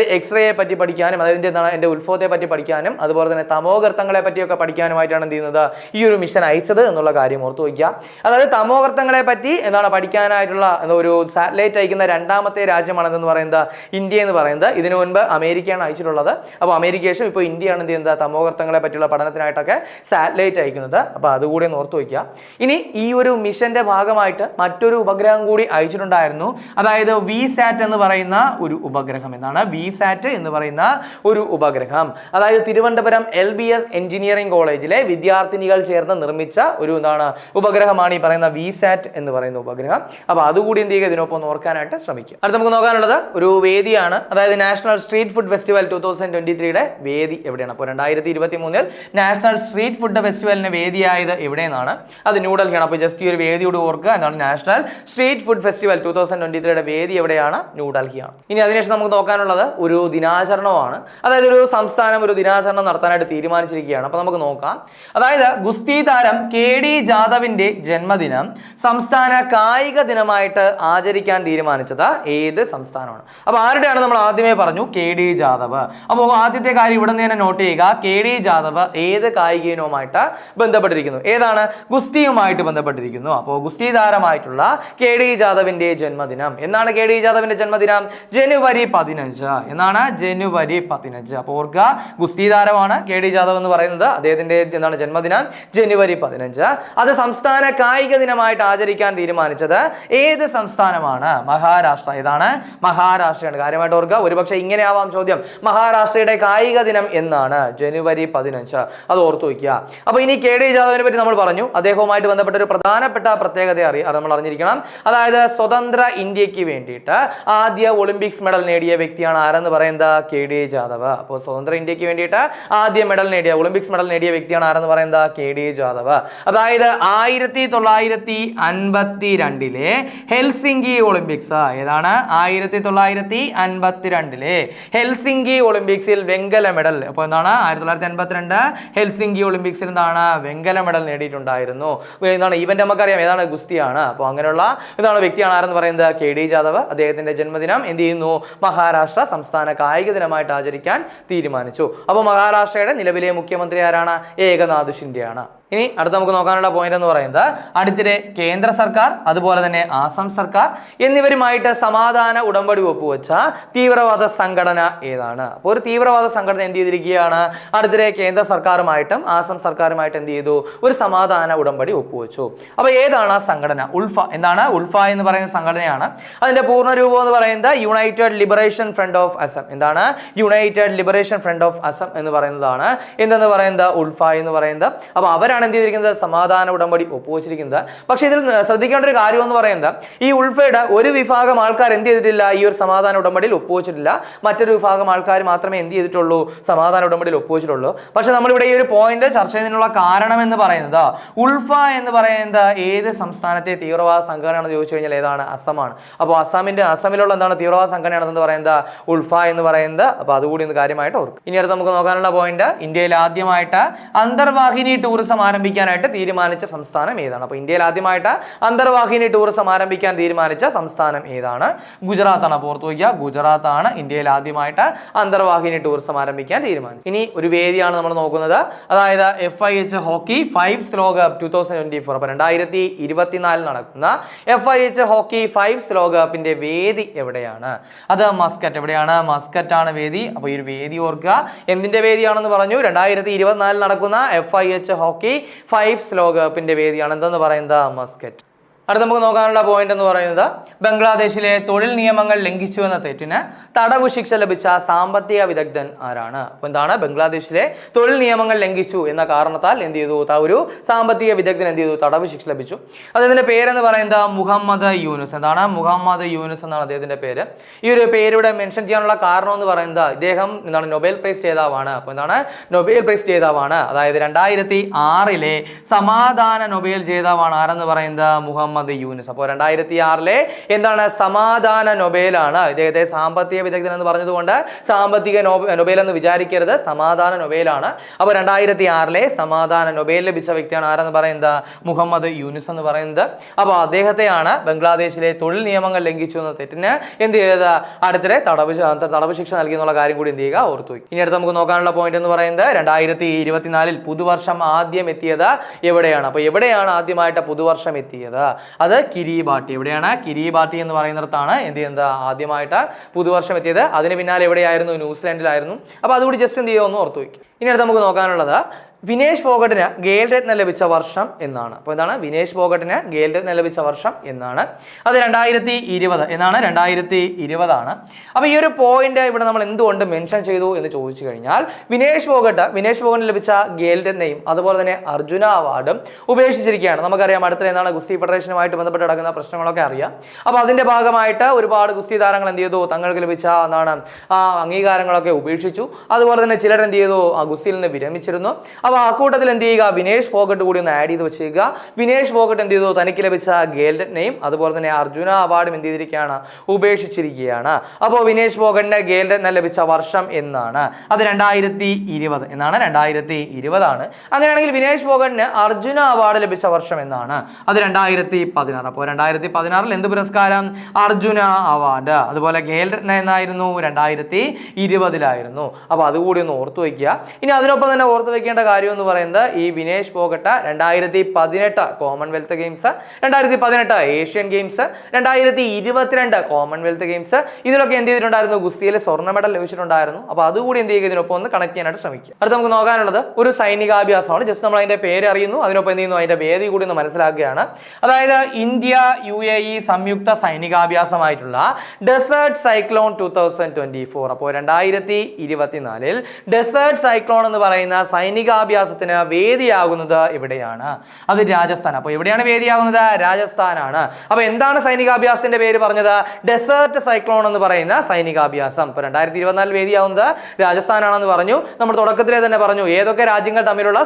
എക്സ്റേയെ പറ്റി പഠിക്കാനും അതിന്റെ എന്താണ് എന്റെ ഉത്ഭവത്തെ പറ്റി പഠിക്കാനും അതുപോലെ തന്നെ തമോഗർത്തങ്ങളെ പറ്റിയൊക്കെ പഠിക്കാനുമായിട്ടാണ് എന്ത് ചെയ്യുന്നത്? ഈ ഒരു മിഷൻ അയച്ചത് എന്നുള്ള കാര്യം ഓർത്തു വയ്ക്കുക. അതായത് തമോഗർത്തങ്ങളെ പറ്റി എന്താണ് പഠിക്കാനായിട്ടുള്ള ഒരു സാറ്റലൈറ്റ് അയക്കുന്ന രണ്ടാമത്തെ രാജ്യമാണ് എന്ന് പറയുന്നത്? ഇന്ത്യ എന്ന് പറയുന്നത്. ഇതിനു മുൻപ് അമേരിക്കയാണ് അയച്ചിട്ടുള്ളത്. അപ്പോൾ അമേരിക്ക ശേഷം ഇപ്പോൾ ഇന്ത്യയാണ് എന്ത് ചെയ്യുന്നത്? തമോഗർത്തങ്ങളെ പറ്റിയുള്ള പഠനത്തിനായിട്ടൊക്കെ സാറ്റലൈറ്റ് അയക്കുന്നത്. അപ്പോൾ അതുകൂടി ഓർത്ത് വയ്ക്കുക. ഇനി ഈ ഒരു മിഷന്റെ ഭാഗമായിട്ട് മറ്റൊരു ഉപഗ്രഹം കൂടി അയച്ചിട്ടുണ്ടായിരുന്നു. അതായത് വി സാറ്റ് എന്ന് പറയുന്ന ഒരു ഉപഗ്രഹം എന്നാണ്. വി സാറ്റ് എന്ന് പറയുന്ന ഒരു ഉപഗ്രഹം. അതായത് Thiruvananthapuram L B S engineering കോളേജിലെ വിദ്യാർത്ഥിനികൾ ചേർന്ന് നിർമ്മിച്ച ഒരു എന്താണ് ഉപഗ്രഹമാണ് ഈ പറയുന്ന വി സാറ്റ് എന്ന് പറയുന്ന ഉപഗ്രഹം. അപ്പോൾ അതുകൂടി എന്ത് ചെയ്യുക? ഇതിനൊപ്പം ഓർക്കാനായിട്ട് ശ്രമിക്കുക. അടുത്ത നമുക്ക് നോക്കാനുള്ളത് ഒരു വേദിയാണ്. അതായത് national street food festival two thousand twenty ത്രീയുടെ വേദി എവിടെയാണ്? അപ്പോൾ രണ്ടായിരത്തി ഇരുപത്തി മൂന്നിൽ നാഷണൽ സ്ട്രീറ്റ് ഫുഡ് ഫെസ്റ്റിവലിന് വേദിയായത് എവിടെയെന്നാണ്? അത് ന്യൂഡൽഹിയാണ്. അപ്പോൾ ജസ്റ്റ് ഈ ഒരു വേദിയോട് ഓർക്കുക എന്താണ് national street food festival two thousand twenty ത്രീയുടെ വേദി എവിടെയാണ് ന്യൂഡൽഹിയാണ്. ഇനി അതിനുശേഷം നമുക്ക് നോക്കാനുള്ളത് ഒരു ദിനാചരണമാണ് അതായത് ഒരു സംസ്ഥാനം ഒരു ദിനാചരണം നടത്താനായിട്ട് തീരുമാനിച്ചിരിക്കുകയാണ്. അപ്പോൾ നമുക്ക് നോക്കാം. അതായത് ഗുസ്തി താരം കെ ഡി ജാദവിന്റെ ജന്മദിനം സംസ്ഥാന കായിക ദിനമായിട്ട് ആചരിക്കാൻ തീരുമാനിച്ചത് ഏത് സംസ്ഥാനമാണ്? അപ്പോൾ ആരുടെയാണ് നമ്മൾ ആദ്യമേ പറഞ്ഞു? K D Jadhav. അപ്പോൾ ആദ്യത്തെ കാര്യം ഇവിടെ നിന്ന് തന്നെ നോട്ട് ചെയ്യുക. കെ ഡി ജാദവ് ഏത് കായിക ഇനവുമായിട്ട് ബന്ധപ്പെട്ടിരിക്കുന്നു? ഏതാണ്? ഗുസ്തിയുമായിട്ട് ബന്ധപ്പെട്ടിരിക്കുന്നു. അപ്പോൾ ഗുസ്തി താരമായിട്ടുള്ള കെ ഡി ജാദവിന്റെ ജന്മദിനം. എന്നാണ് കെ ഡി ജാദവിന്റെ ജന്മദിനം? ജനുവരി പതിനഞ്ച്. എന്നാണ് ജനുവരി പതിനഞ്ച്. അപ്പോൾ ഓർക്കുക ഗുസ്തി താരമാണ് കെ ഡി ജാദവ് എന്ന് പറയുന്നത്. അദ്ദേഹത്തിന്റെ എന്താണ് ജന്മദിനം? ജനുവരി പതിനഞ്ച്. അത് സംസ്ഥാന കായിക ദിനമായിട്ട് ആചരിക്കാൻ തീരുമാനിച്ചത് ഏത് സംസ്ഥാനമാണ്? മഹാരാഷ്ട്ര. ഏതാണ്? മഹാരാഷ്ട്രയാണ്. കാര്യമായിട്ട് ഓർക്കുക ഒരുപക്ഷെ ഇങ്ങനെ ആവാം ചോദ്യം. മഹാരാഷ്ട്രയുടെ കായിക ദിനം എന്നാണ് ജനുവരി പതിനഞ്ച്. അത് ഓർത്തു വയ്ക്കുക. അപ്പോൾ ഇനി കെ ഡി ജാദവിനെ പറ്റി നമ്മൾ പറഞ്ഞു. അദ്ദേഹവുമായിട്ട് ബന്ധപ്പെട്ട ഒരു പ്രധാനപ്പെട്ട പ്രത്യേകത അറി നമ്മൾ അറിഞ്ഞിരിക്കണം. അതായത് സ്വതന്ത്ര ഇന്ത്യയ്ക്ക് വേണ്ടിയിട്ട് ആദ്യ ഒളിമ്പിക്സ് മെഡൽ നേടിയ വ്യക്തിയാണ് ആരെന്ന് പറയുന്നത് കെ ഡി ജാദവ്. അപ്പോൾ സ്വതന്ത്ര ഇന്ത്യയ്ക്ക് വേണ്ടിയിട്ട് ആദ്യ മെഡൽ നേടിയ ഒളിമ്പിക്സ് മെഡൽ നേടിയ വ്യക്തിയാണ് ആരെന്ന് പറയുന്നത് കെ ഡി ജാദവ്. അതായത് ആയിരത്തി തൊള്ളായിരത്തി അൻപത്തി രണ്ടിലെ ഹെൽസിംഗി ഒളിമ്പിക്സ്. ഏതാണ്? ആയിരത്തി തൊള്ളായിരത്തി അൻപത്തി രണ്ടിലെ ഹെൽസിംഗി ഒളിമ്പിക്സിൽ വെങ്കല മെഡൽ. അപ്പോൾ എന്താണ്? ആയിരത്തി തൊള്ളായിരത്തി എൺപത്തിരണ്ട് ഹെൽസിംഗി ഒളിമ്പിക്സിൽ എന്താണ്? വെങ്കല മെഡൽ നേടിയിട്ടുണ്ടായിരുന്നു. എന്താണ്? ഇവന്റ് നമുക്കറിയാം. ഏതാണ്? ഗുസ്തിയാണ്. അപ്പോൾ അങ്ങനെയുള്ള ഇതാണ് വ്യക്തിയാണ് ആരെന്ന് പറയുന്നത്? കെ ഡി ജാദവ് അദ്ദേഹത്തിന്റെ ജന്മദിനം എന്ത് ചെയ്യുന്നു? മഹാരാഷ്ട്ര സംസ്ഥാന കായിക ദിനമായിട്ട് ആചരിക്കാൻ തീരുമാനിച്ചു. അപ്പോൾ മഹാരാഷ്ട്രയുടെ നിലവിലെ മുഖ്യമന്ത്രി ആരാണ്? ഏകനാഥ് ഷിൻഡെയാണ്. ഇനി അടുത്ത നമുക്ക് നോക്കാനുള്ള പോയിന്റ് എന്ന് പറയുന്നത് അടുത്തിടെ കേന്ദ്ര സർക്കാർ അതുപോലെ തന്നെ ആസാം സർക്കാർ എന്നിവരുമായിട്ട് സമാധാന ഉടമ്പടി ഒപ്പുവെച്ച തീവ്രവാദ സംഘടന ഏതാണ്? അപ്പോൾ ഒരു തീവ്രവാദ സംഘടന എന്ത് ചെയ്തിരിക്കുകയാണ്? അടുത്തിടെ കേന്ദ്ര സർക്കാരുമായിട്ടും ആസാം സർക്കാരുമായിട്ട് എന്ത് ചെയ്തു? ഒരു സമാധാന ഉടമ്പടി ഒപ്പുവെച്ചു. അപ്പോൾ ഏതാണ് ആ സംഘടന? ഉൾഫ എന്താണ്? ഉൾഫ എന്ന് പറയുന്ന സംഘടനയാണ്. അതിന്റെ പൂർണ രൂപം എന്ന് പറയുന്നത് United Liberation Front of Assam എന്താണ്? United Liberation Front of Assam എന്ന് പറയുന്നതാണ്. എന്തെന്ന് പറയുന്നത്? ഉൾഫ എന്ന് പറയുന്നത്. അപ്പോൾ അവരാണ് എന്ത് ചെയ്തിരിക്കുന്നത്? സമാധാന ഉടമ്പടി ഒപ്പുവെച്ചിരിക്കുന്നത്. പക്ഷേ ഇതിൽ ശ്രദ്ധിക്കേണ്ട ഒരു കാര്യം എന്ന് പറയുന്നത് ഈ ഉൾഫയുടെ ഒരു വിഭാഗം ആൾക്കാർ എന്ത് ചെയ്തിട്ടില്ല? ഈ ഒരു സമാധാന ഉടമ്പടിയിൽ ഒപ്പുവെച്ചിട്ടില്ല. മറ്റൊരു വിഭാഗം ആൾക്കാർ മാത്രമേ എന്ത് ചെയ്തിട്ടുള്ളൂ? സമാധാന ഉടമ്പടിയിൽ ഒപ്പുവെച്ചിട്ടുള്ളൂ. പക്ഷേ നമ്മളിവിടെ ഈ ഒരു പോയിന്റ് ചർച്ച ചെയ്യുന്നതിനുള്ള കാരണം എന്ന് പറയുന്നത് ഉൾഫ എന്ന് പറയുന്നത് ഏത് സംസ്ഥാനത്തെ തീവ്രവാദ സംഘടനയാണെന്ന് ചോദിച്ചു കഴിഞ്ഞാൽ ഏതാണ്? അസമാണ്. അപ്പോൾ അസമിന്റെ അസമിലുള്ള എന്താണ് തീവ്രവാദ സംഘടനയാണെന്ന് പറയുന്നത്? ഉൾഫ എന്ന് പറയുന്നത്. അപ്പോൾ അതുകൂടി ഒന്ന് കാര്യമായിട്ട് ഓർക്കും ഇനി അടുത്ത് നമുക്ക് നോക്കാനുള്ള പോയിന്റ് ഇന്ത്യയിൽ ആദ്യമായിട്ട് അന്തർവാഹിനി ടൂറിസം ആരംഭിക്കാനായിട്ട് തീരുമാനിച്ച സംസ്ഥാനം ഏതാണ്? അപ്പോൾ ഇന്ത്യയിൽ ആദ്യമായിട്ട് അന്തർവാഹിനി ടൂറിസം ആരംഭിക്കാൻ തീരുമാനിച്ച സംസ്ഥാനം ഏതാണ്? ഗുജറാത്താണ്. ഓർത്ത് വയ്ക്കുക ഗുജറാത്താണ് ഇന്ത്യയിൽ ആദ്യമായിട്ട് അന്തർവാഹിനി ടൂറിസം ആരംഭിക്കാൻ തീരുമാനിച്ചു ഇനി ഒരു വേദിയാണ് നമ്മൾ നോക്കുന്നത്. അതായത് F I H hockey five slow കപ്പ് ടൂ തൗസൻഡ് ട്വന്റി ഫോർ അപ്പോൾ രണ്ടായിരത്തി ഇരുപത്തിനാലിൽ നടക്കുന്ന F I H hockey five slow കപ്പിന്റെ വേദി എവിടെയാണ്? അത് മസ്കറ്റ്. എവിടെയാണ്? മസ്കറ്റ് ആണ് വേദി. അപ്പോൾ ഈ ഒരു വേദി ഓർക്കുക. എന്തിന്റെ വേദിയാണെന്ന് പറഞ്ഞു? രണ്ടായിരത്തി ഇരുപത്തിനാലിൽ നടക്കുന്ന F I H hockey five ലോകകപ്പിന്റെ വേദിയാണ്. എന്തെന്ന് പറയുന്നത് മസ്കറ്റ്? അടുത്ത നമുക്ക് നോക്കാനുള്ള പോയിന്റ് എന്ന് പറയുന്നത് ബംഗ്ലാദേശിലെ തൊഴിൽ നിയമങ്ങൾ ലംഘിച്ചു എന്ന തെറ്റിന് തടവ് ശിക്ഷ ലഭിച്ച സാമ്പത്തിക വിദഗ്ധൻ ആരാണ്? അപ്പോൾ എന്താണ്? ബംഗ്ലാദേശിലെ തൊഴിൽ നിയമങ്ങൾ ലംഘിച്ചു എന്ന കാരണത്താൽ എന്ത് ചെയ്തു? ഒരു സാമ്പത്തിക വിദഗ്ധൻ എന്ത് ചെയ്തു? തടവ് ശിക്ഷ ലഭിച്ചു. അദ്ദേഹത്തിന്റെ പേരെന്ന് പറയുന്നത് മുഹമ്മദ് യൂനുസ്. എന്താണ്? മുഹമ്മദ് യൂനുസ് എന്നാണ് അദ്ദേഹത്തിന്റെ പേര്. ഈ ഒരു പേര് ഇവിടെ മെൻഷൻ ചെയ്യാനുള്ള കാരണം എന്ന് പറയുന്നത് ഇദ്ദേഹം എന്താണ്? നൊബേൽ പ്രൈസ് ജേതാവാണ്. അപ്പോൾ എന്താണ്? നൊബേൽ പ്രൈസ് ജേതാവാണ്. അതായത് രണ്ടായിരത്തി ആറിലെ സമാധാന നൊബേൽ ജേതാവാണ്. ആരെന്ന് പറയുന്നത്? മുഹമ്മദ് യൂനുസ്. അപ്പോൾ രണ്ടായിരത്തി ആറിലെ എന്താണ് സമാധാന നൊബേലാണ്. ഇദ്ദേഹത്തെ സാമ്പത്തിക വിദഗ്ധൻ എന്ന് പറഞ്ഞതുകൊണ്ട് സാമ്പത്തിക നൊബ- നൊബേൽ എന്ന് വിചാരിക്കരുത്. സമാധാന നൊബേലാണ്. അപ്പോൾ രണ്ടായിരത്തി ആറിലെ സമാധാന നൊബേൽ ലഭിച്ച വ്യക്തിയാണ് ആരെന്ന് പറയുന്നത്? മുഹമ്മദ് യൂനിസ് എന്ന് പറയുന്നത്. അപ്പോൾ അദ്ദേഹത്തെയാണ് ബംഗ്ലാദേശിലെ തൊഴിൽ നിയമങ്ങൾ ലംഘിച്ചു എന്ന തെറ്റിന് എന്ത് ചെയ്തത്? അടുത്തിടെ തടവ് തടവ് ശിക്ഷ നൽകി എന്നുള്ള കാര്യം കൂടി എന്ത് ചെയ്യുക? ഓർത്തു. ഇനി അടുത്ത് നമുക്ക് നോക്കാനുള്ള പോയിന്റ് എന്ന് പറയുന്നത് രണ്ടായിരത്തി ഇരുപത്തിനാലിൽ പുതുവർഷം ആദ്യം എത്തിയത് എവിടെയാണ്? അപ്പോൾ എവിടെയാണ് ആദ്യമായിട്ട് പുതുവർഷം എത്തിയത്? അത് കിരിബാട്ടി. എവിടെയാണ് കിരിബാട്ടി എന്ന് പറയുന്നിടത്താണ് എന്ത് ചെയ്യുന്നത്? ആദ്യമായിട്ട് പുതുവർഷം എത്തിയത്. അതിന് പിന്നാലെ എവിടെയായിരുന്നു? ന്യൂസിലാൻഡിലായിരുന്നു. അപ്പോൾ അതുകൂടി ജസ്റ്റ് എന്ത് ചെയ്യുമെന്ന് ഓർത്തു വയ്ക്കും ഇനി അടുത്ത് നമുക്ക് നോക്കാനുള്ളത് വിനേഷ് ഫോഗട്ടിന് ഗെയിൽ രത്ന ലഭിച്ച വർഷം എന്നാണ്. അപ്പോൾ എന്താണ്? വിനേഷ് ഫോഗട്ടിന് ഗെയിൽ രത്ന ലഭിച്ച വർഷം എന്നാണ്. അത് രണ്ടായിരത്തി ഇരുപത് എന്നാണ്. രണ്ടായിരത്തി ഇരുപതാണ്. അപ്പോൾ ഈ ഒരു പോയിന്റ് ഇവിടെ നമ്മൾ എന്തുകൊണ്ട് മെൻഷൻ ചെയ്തു എന്ന് ചോദിച്ചു കഴിഞ്ഞാൽ വിനേഷ് ഫോഗട്ട് വിനേഷ് ഫോഗട്ടിന് ലഭിച്ച ഗെയിൽ രത്നയും അതുപോലെ തന്നെ അർജുന അവാർഡും ഉപേക്ഷിച്ചിരിക്കുകയാണ്. നമുക്കറിയാം അടുത്ത എന്താണ് ഗുസ്തി ഫെഡറേഷനുമായിട്ട് ബന്ധപ്പെട്ട് നടക്കുന്ന പ്രശ്നങ്ങളൊക്കെ അറിയാം. അപ്പോൾ അതിന്റെ ഭാഗമായിട്ട് ഒരുപാട് ഗുസ്തി താരങ്ങൾ എന്ത് ചെയ്തു? തങ്ങൾക്ക് ലഭിച്ച എന്താണ് ആ അംഗീകാരങ്ങളൊക്കെ ഉപേക്ഷിച്ചു. അതുപോലെ തന്നെ ചിലർ എന്ത് ചെയ്തു? ആ ഗുസ്തിയിൽ നിന്ന് വിരമിച്ചിരുന്നു. അപ്പോൾ ആ കൂട്ടത്തിൽ എന്ത് ചെയ്യുക? വിനേഷ് ഫോഗട്ട് കൂടി ഒന്ന് ആഡ് ചെയ്ത് വെച്ചേക്കുക. വിനേഷ് ഫോഗട്ട് എന്ത് ചെയ്തു? തനിക്ക് ലഭിച്ച ഗേൾഡ് രത്നയും അതുപോലെ തന്നെ അർജുന അവാർഡും എന്ത് ചെയ്തിരിക്കുകയാണ്? ഉപേക്ഷിച്ചിരിക്കുകയാണ്. അപ്പോൾ വിനേഷ് ഫോഗട്ടിന് ഗേൾഡ് രത്ന ലഭിച്ച വർഷം എന്നാണ്. അത് രണ്ടായിരത്തി ഇരുപത് എന്നാണ്. രണ്ടായിരത്തി ഇരുപതാണ് അങ്ങനെയാണെങ്കിൽ വിനേഷ് ഫോഗട്ടിന് അർജുന അവാർഡ് ലഭിച്ച വർഷം എന്നാണ്. അത് രണ്ടായിരത്തി പതിനാറ് അപ്പോൾ രണ്ടായിരത്തി പതിനാറിൽ എന്ത് പുരസ്കാരം? അർജുന അവാർഡ് അതുപോലെ ഗേൾഡ് രത്ന എന്നായിരുന്നു? രണ്ടായിരത്തി ഇരുപതിലായിരുന്നു അപ്പോൾ അതുകൂടി ഒന്ന് ഓർത്തു വയ്ക്കുക. ഇനി അതിനൊപ്പം തന്നെ ഓർത്തു വെക്കേണ്ട കാര്യം എന്ന് പറയുന്നത് ഈ വിനേഷ് പോകട്ട രണ്ടായിരത്തി പതിനെട്ട് കോമൺവെൽത്ത് ഗെയിംസ് രണ്ടായിരത്തി പതിനെട്ട് ഏഷ്യൻ ഗെയിംസ് രണ്ടായിരത്തി ഇരുപത്തിരണ്ട് കോമൺവെൽത്ത് ഗെയിംസ് ഇതിലൊക്കെ എന്ത് ചെയ്തിട്ടുണ്ടായിരുന്നു? ഗുസ്തിയിൽ സ്വർണ മെഡൽ ലഭിച്ചിട്ടുണ്ടായിരുന്നു. അപ്പോൾ അതുകൂടി എന്ത് ചെയ്യുക ഇതിനൊപ്പം ഒന്ന് കണക്ട് ചെയ്യാനായിട്ട് ശ്രമിക്കുക. അടുത്ത് നമുക്ക് നോക്കാനുള്ളത് ഒരു സൈനികാഭ്യാസമാണ്. ജസ്റ്റ് നമ്മൾ അതിന്റെ പേര് അറിയുന്നു. അതിനൊപ്പം എന്ത് ചെയ്യുന്നു? അതിന്റെ വേദി കൂടി ഒന്ന് മനസ്സിലാക്കുകയാണ്. അതായത് ഇന്ത്യ യു എ ഇ സംയുക്ത സൈനികാഭ്യാസമായിട്ടുള്ള desert cyclone two thousand twenty four അപ്പോൾ രണ്ടായിരത്തി ഇരുപത്തിനാലിൽ ഡെസേർട്ട് സൈക്ലോൺ എന്ന് പറയുന്ന സൈനികാഭ്യാസത്തിന് വേദിയാകുന്നത് ഇവിടെയാണ്. അത് രാജസ്ഥാൻ. അപ്പോൾ എവിടെയാണ് വേദിയാകുന്നത്? രാജസ്ഥാനാണ്. അപ്പോൾ എന്താണ് സൈനികാഭ്യാസത്തിന്റെ പേര് പറഞ്ഞത്? ഡെസേർട്ട് സൈക്ലോൺ എന്ന് പറയുന്ന സൈനികാഭ്യാസം. ഇപ്പോൾ രണ്ടായിരത്തി ഇരുപത്തിനാലിൽ വേദിയാവുന്നത് രാജസ്ഥാനാണെന്ന് പറഞ്ഞു. നമ്മൾ തുടക്കത്തിലേ തന്നെ പറഞ്ഞു ഏതൊക്കെ രാജ്യങ്ങൾ തമ്മിലുള്ള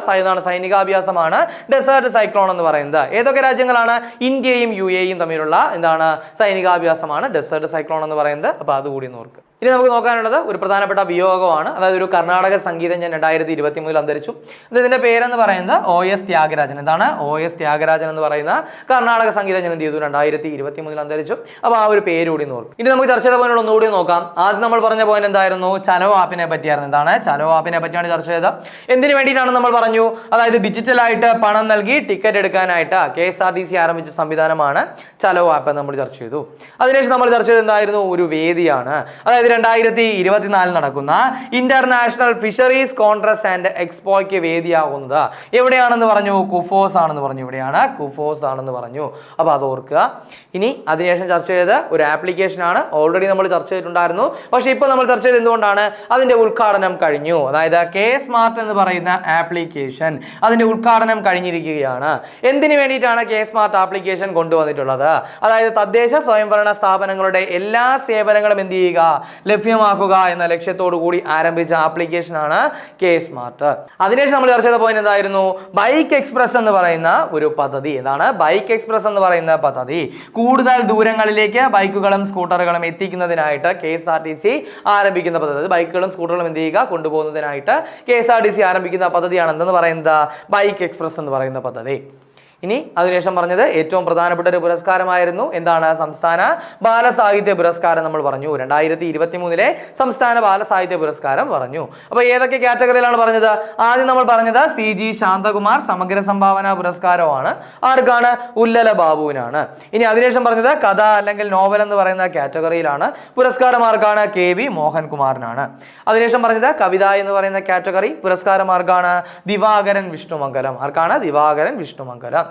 സൈനികാഭ്യാസമാണ് ഡെസേർട്ട് സൈക്ലോൺ എന്ന് പറയുന്നത്. ഏതൊക്കെ രാജ്യങ്ങളാണ്? ഇന്ത്യയും യു എയും തമ്മിലുള്ള എന്താണ് സൈനികാഭ്യാസമാണ് ഡെസേർട്ട് സൈക്ലോൺ എന്ന് പറയുന്നത്. അപ്പോൾ അതുകൂടി ഒന്ന് ഓർക്കുക. ഇനി നമുക്ക് നോക്കാനുള്ളത് ഒരു പ്രധാനപ്പെട്ട വിയോഗമാണ്. അതായത് ഒരു കർണാടക സംഗീതജ്ഞൻ രണ്ടായിരത്തി ഇരുപത്തി മൂന്നിൽ അന്തരിച്ചു ഇതിന്റെ പേരെന്ന് പറയുന്നത് ഒ എസ് ത്യാഗരാജൻ. എന്താണ്? ഒ എസ് ത്യാഗരാജൻ എന്ന് പറയുന്ന കർണാടക സംഗീതജ്ഞൻ എന്ത് ചെയ്തു? രണ്ടായിരത്തി ഇരുപത്തി മൂന്നിൽ അന്തരിച്ചു. അപ്പോൾ ആ ഒരു പേര് കൂടി നോക്കും ഇനി നമുക്ക് ചർച്ച ചെയ്ത പോയിന്റ് ഒന്നുകൂടി നോക്കാം. ആദ്യം നമ്മൾ പറഞ്ഞ പോയിന്റ് എന്തായിരുന്നു? ചലോ ആപ്പിനെ പറ്റിയായിരുന്നു. എന്താണ്? ചലോ ആപ്പിനെ പറ്റിയാണ് ചർച്ച ചെയ്തത്. എന്തിനു വേണ്ടിയിട്ടാണ് നമ്മൾ പറഞ്ഞു? അതായത് ഡിജിറ്റലായിട്ട് പണം നൽകി ടിക്കറ്റ് എടുക്കാനായിട്ട് K S R T C ആരംഭിച്ച സംവിധാനമാണ് ചലോ ആപ്പ് നമ്മൾ ചർച്ച ചെയ്തു. അതിനുശേഷം നമ്മൾ ചർച്ച ചെയ്തത് എന്തായിരുന്നു? ഒരു വേദിയാണ്. അതായത് രണ്ടായിരത്തി ഇരുപത്തിനാലിൽ നടക്കുന്ന ഇന്റർനാഷണൽ ഫിഷറീസ് കോൺഗ്രസ് ആൻഡ് എക്സ്പോയ്ക്ക് വേദിയാകുന്നത് എവിടെയാണെന്ന് പറഞ്ഞു? കുഫോസ് ആണെന്ന് പറഞ്ഞു. ഇവിടെയാണ് കുഫോസ് ആണെന്ന് പറഞ്ഞു. അപ്പോൾ അത് ഓർക്കുക. ഇനി അതിനുശേഷം ചർച്ച ചെയ്ത് ഒരു ആപ്ലിക്കേഷൻ ആണ്. ഓൾറെഡി നമ്മൾ ചർച്ച ചെയ്തിട്ടുണ്ടായിരുന്നു. പക്ഷേ ഇപ്പോൾ നമ്മൾ ചർച്ച ചെയ്ത് എന്തുകൊണ്ടാണ്? അതിന്റെ ഉദ്ഘാടനം കഴിഞ്ഞു. അതായത് കെ സ്മാർട്ട് എന്ന് പറയുന്ന ആപ്ലിക്കേഷൻ അതിന്റെ ഉദ്ഘാടനം കഴിഞ്ഞിരിക്കുകയാണ്. എന്തിനു വേണ്ടിയിട്ടാണ് കെ സ്മാർട്ട് ആപ്ലിക്കേഷൻ കൊണ്ടുവന്നിട്ടുള്ളത്? അതായത് തദ്ദേശ സ്വയംഭരണ സ്ഥാപനങ്ങളുടെ എല്ലാ സേവനങ്ങളും എന്ത് ചെയ്യുക? ലഭ്യമാക്കുക എന്ന ലക്ഷ്യത്തോടു കൂടി ആരംഭിച്ച ആപ്ലിക്കേഷനാണ് കെ സ്മാർട്ട് അതിനുശേഷം നമ്മൾ ചർച്ച ചെയ്ത പോയിന്റ് എന്തായിരുന്നു? ബൈക്ക് എക്സ്പ്രസ് എന്ന് പറയുന്ന ഒരു പദ്ധതി. എന്താണ്? ബൈക്ക് എക്സ്പ്രസ് എന്ന് പറയുന്ന പദ്ധതി. കൂടുതൽ ദൂരങ്ങളിലേക്ക് ബൈക്കുകളും സ്കൂട്ടറുകളും എത്തിക്കുന്നതിനായിട്ട് K S R T C ആരംഭിക്കുന്ന പദ്ധതി. ബൈക്കുകളും സ്കൂട്ടറുകളും എന്ത് ചെയ്യുക? കൊണ്ടുപോകുന്നതിനായിട്ട് K S R T C ആരംഭിക്കുന്ന പദ്ധതിയാണ് എന്തെന്ന് പറയുന്നത്? ബൈക്ക് എക്സ്പ്രസ് എന്ന് പറയുന്ന പദ്ധതി. ഇനി അതിനുശേഷം പറഞ്ഞത് ഏറ്റവും പ്രധാനപ്പെട്ട ഒരു പുരസ്കാരമായിരുന്നു. എന്താണ്? സംസ്ഥാന ബാലസാഹിത്യ പുരസ്കാരം നമ്മൾ പറഞ്ഞു. രണ്ടായിരത്തി ഇരുപത്തി മൂന്നിലെ സംസ്ഥാന ബാലസാഹിത്യ പുരസ്കാരം പറഞ്ഞു. അപ്പോൾ ഏതൊക്കെ കാറ്റഗറിയിലാണ് പറഞ്ഞത്? ആദ്യം നമ്മൾ പറഞ്ഞത് സി ജി ശാന്തകുമാർ സമഗ്ര സംഭാവന പുരസ്കാരമാണ്. ആർക്കാണ്? ഉല്ലല ബാബുവിനാണ്. ഇനി അതിനുശേഷം പറഞ്ഞത് കഥ അല്ലെങ്കിൽ നോവൽ എന്ന് പറയുന്ന കാറ്റഗറിയിലാണ്. പുരസ്കാരം ആർക്കാണ്? കെ വി മോഹൻകുമാറിനാണ്. അതിനുശേഷം പറഞ്ഞത് കവിത എന്ന് പറയുന്ന കാറ്റഗറി പുരസ്കാരം ആർക്കാണ്? ദിവാകരൻ വിഷ്ണുമംഗലം. ആർക്കാണ്? ദിവാകരൻ വിഷ്ണുമംഗലം.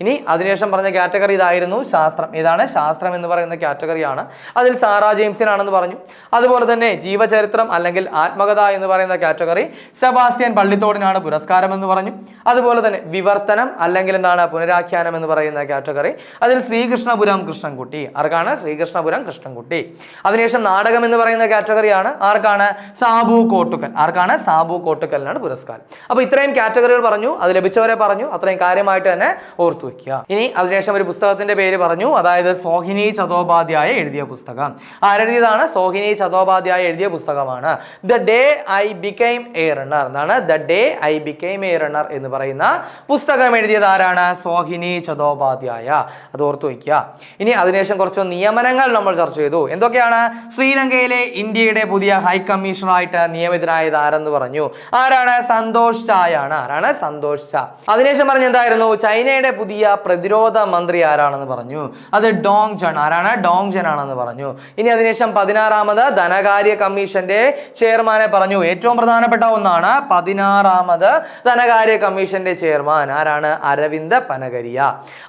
ഇനി അതിനുശേഷം പറഞ്ഞ കാറ്റഗറി ഇതായിരുന്നു ശാസ്ത്രം. ഇതാണ് ശാസ്ത്രം എന്ന് പറയുന്ന കാറ്റഗറിയാണ് അതിൽ സാറാ ജെയിംസിനാണെന്ന് പറഞ്ഞു. അതുപോലെ തന്നെ ജീവചരിത്രം അല്ലെങ്കിൽ ആത്മകഥ എന്ന് പറയുന്ന കാറ്റഗറി സെബാസ്റ്റ്യൻ പള്ളിത്തോടിനാണ് പുരസ്കാരം എന്ന് പറഞ്ഞു. അതുപോലെ തന്നെ വിവർത്തനം അല്ലെങ്കിൽ എന്താണ് പുനരാഖ്യാനം എന്ന് പറയുന്ന കാറ്റഗറി. അതിൽ ശ്രീകൃഷ്ണപുരം കൃഷ്ണൻകുട്ടി. ആർക്കാണ്? ശ്രീകൃഷ്ണപുരം കൃഷ്ണൻകുട്ടി. അതിനുശേഷം നാടകം എന്ന് പറയുന്ന കാറ്റഗറിയാണ് ആർക്കാണ്? സാബു കോട്ടുക്കൽ. ആർക്കാണ്? സാബു കോട്ടുക്കലിനാണ് പുരസ്കാരം. അപ്പോൾ ഇത്രയും കാറ്റഗറികൾ പറഞ്ഞു. അത് ലഭിച്ചവരെ പറഞ്ഞു. അത്രയും കാര്യമായിട്ട് തന്നെ ഓർത്തു വെക്കുക. ഇനി അതിനുശേഷം ഒരു പുസ്തകത്തിന്റെ പേര് പറഞ്ഞു. അതായത് സോഹിനി ചതോപാധ്യായ എഴുതിയ പുസ്തകം. ആരെഴുതിയതാണ്? സോഹിനി ചതോപാധ്യായ എഴുതിയ പുസ്തകമാണ്. The day I became a runner എന്നാണ് the day I became a runner എന്ന് പറയുന്ന പുസ്തകം എഴുതിയത് ആരാണ്? സോഹിനി ചതോപാധ്യായ. അത് ഓർത്തു വയ്ക്കുക ഇനി അതിനുശേഷം കുറച്ച് നിയമനങ്ങൾ നമ്മൾ ചർച്ച ചെയ്തു. എന്തൊക്കെയാണ്? ശ്രീലങ്കയിലെ ഇന്ത്യയുടെ പുതിയ ഹൈ കമ്മീഷണറായിട്ട് നിയമിതനായത് ആരെന്ന് പറഞ്ഞു. ആരാണ്? സന്തോഷ് ചായ ആണ് ആരാണ്? സന്തോഷ് ചാ. അതിനുശേഷം പറഞ്ഞ എന്തായിരുന്നു? ചൈനയുടെ പുതിയ പ്രതിരോധ മന്ത്രി ആരാണെന്ന് പറഞ്ഞു. അത് ഡോങ് ജൺ ആരാണ്? ഡോങ് ജൻ ആണെന്ന് പറഞ്ഞു. ഇനി അതിനുശേഷം പതിനാറാമത് ധനകാര്യ കമ്മീഷന്റെ ചെയർമാനെ പറഞ്ഞു. ഏറ്റവും പ്രധാനപ്പെട്ട ഒന്നാണ് പതിനാറാമത് ധനകാര്യ കമ്മീഷന്റെ ചെയർമാൻ ആരാണ്? അരവിന്ദ് പനകരിയ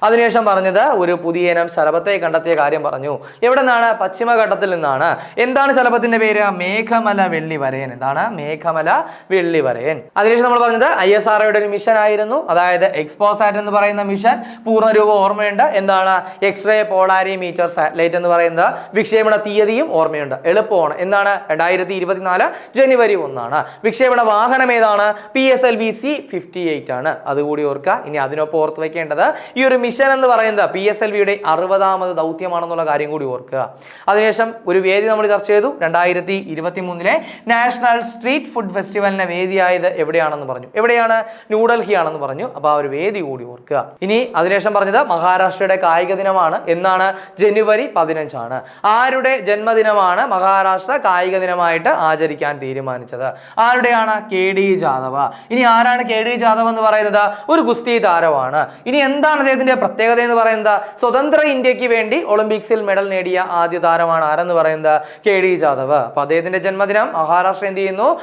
അതിനുശേഷം പറഞ്ഞത് ഒരു പുതിയ ഇനം ശലഭത്തെ കണ്ടെത്തിയ കാര്യം പറഞ്ഞു. എവിടെ നിന്നാണ് പശ്ചിമഘട്ടത്തിൽ നിന്നാണ്. എന്താണ് ശലഭത്തിന്റെ പേര്? മേഘമല വെള്ളിവരയൻ. എന്താണ്? മേഘമല വെള്ളിവരയൻ. അതിനുശേഷം നമ്മൾ പറഞ്ഞത് ഐ എസ് ആർ ഒരു മിഷൻ ആയിരുന്നു. അതായത് എക്സ്പോസാറ്റ് എന്ന് പറയുന്ന മിഷൻ പൂർണരൂപം ഓർമ്മയുണ്ട്. എന്താണ്? എക്സ്റേ പോളാരി മീറ്റർ സാറ്റലൈറ്റ് എന്ന് പറയുന്നത് വിക്ഷേപണ തീയതിയും ഓർമ്മയുണ്ട്. എളുപ്പമാണ്. എന്താണ്? രണ്ടായിരത്തി ഇരുപത്തിനാല് ജനുവരി ഒന്നാണ്. വിക്ഷേപണ വാഹനം ഏതാണ്? P S L V C fifty eight ആണ്. അതുകൂടി ഓർക്കുക. ഇനി അതിനൊപ്പം ഓർത്ത് വെക്കേണ്ടത് ഈ ഒരു മിഷൻ എന്ന് പറയുന്നത് പി എസ് എൽ വിയുടെ അറുപതാമത് ദൗത്യമാണെന്നുള്ള കാര്യം കൂടി ഓർക്കുക. അതിനുശേഷം ഒരു വേദി നമ്മൾ ചർച്ച ചെയ്തു. രണ്ടായിരത്തി ഇരുപത്തി മൂന്നിലെ നാഷണൽ സ്ട്രീറ്റ് ഫുഡ് ഫെസ്റ്റിവലിന്റെ വേദിയായത് എവിടെയാണെന്ന് പറഞ്ഞു. എവിടെയാണ്? ന്യൂഡൽഹി ആണെന്ന് പറഞ്ഞു. അപ്പോൾ ആ ഒരു വേദി കൂടി ഓർക്കുക. ഇനി അതിനുശേഷം പറഞ്ഞത് മഹാരാഷ്ട്രയുടെ കായിക ദിനമാണ്. എന്നാണ് ജനുവരി പതിനഞ്ചാണ്. ആരുടെ ജന്മദിനമാണ് മഹാരാഷ്ട്ര കായിക ദിനമായിട്ട് ആചരിക്കാൻ തീരുമാനിച്ചത്? ആരുടെയാണ്? K D Jadhav. ഇനി ആരാണ് കെ ഡി ജാദവ് എന്ന് പറയുന്നത്? ഒരു ഗുസ്തി താരമാണ്. ഇനി എന്താണ് അദ്ദേഹത്തിന്റെ പ്രത്യേകത എന്ന് പറയുന്നത്? സ്വതന്ത്ര ഇന്ത്യയ്ക്ക് വേണ്ടി ഒളിമ്പിക്സിൽ മെഡൽ നേടിയ ആദ്യ താരമാണ് ആരെന്ന് പറയുന്നത്? K D Jadhav. അപ്പൊ അദ്ദേഹത്തിന്റെ ജന്മദിനം മഹാരാഷ്ട്ര എന്ത് ചെയ്യുന്നു?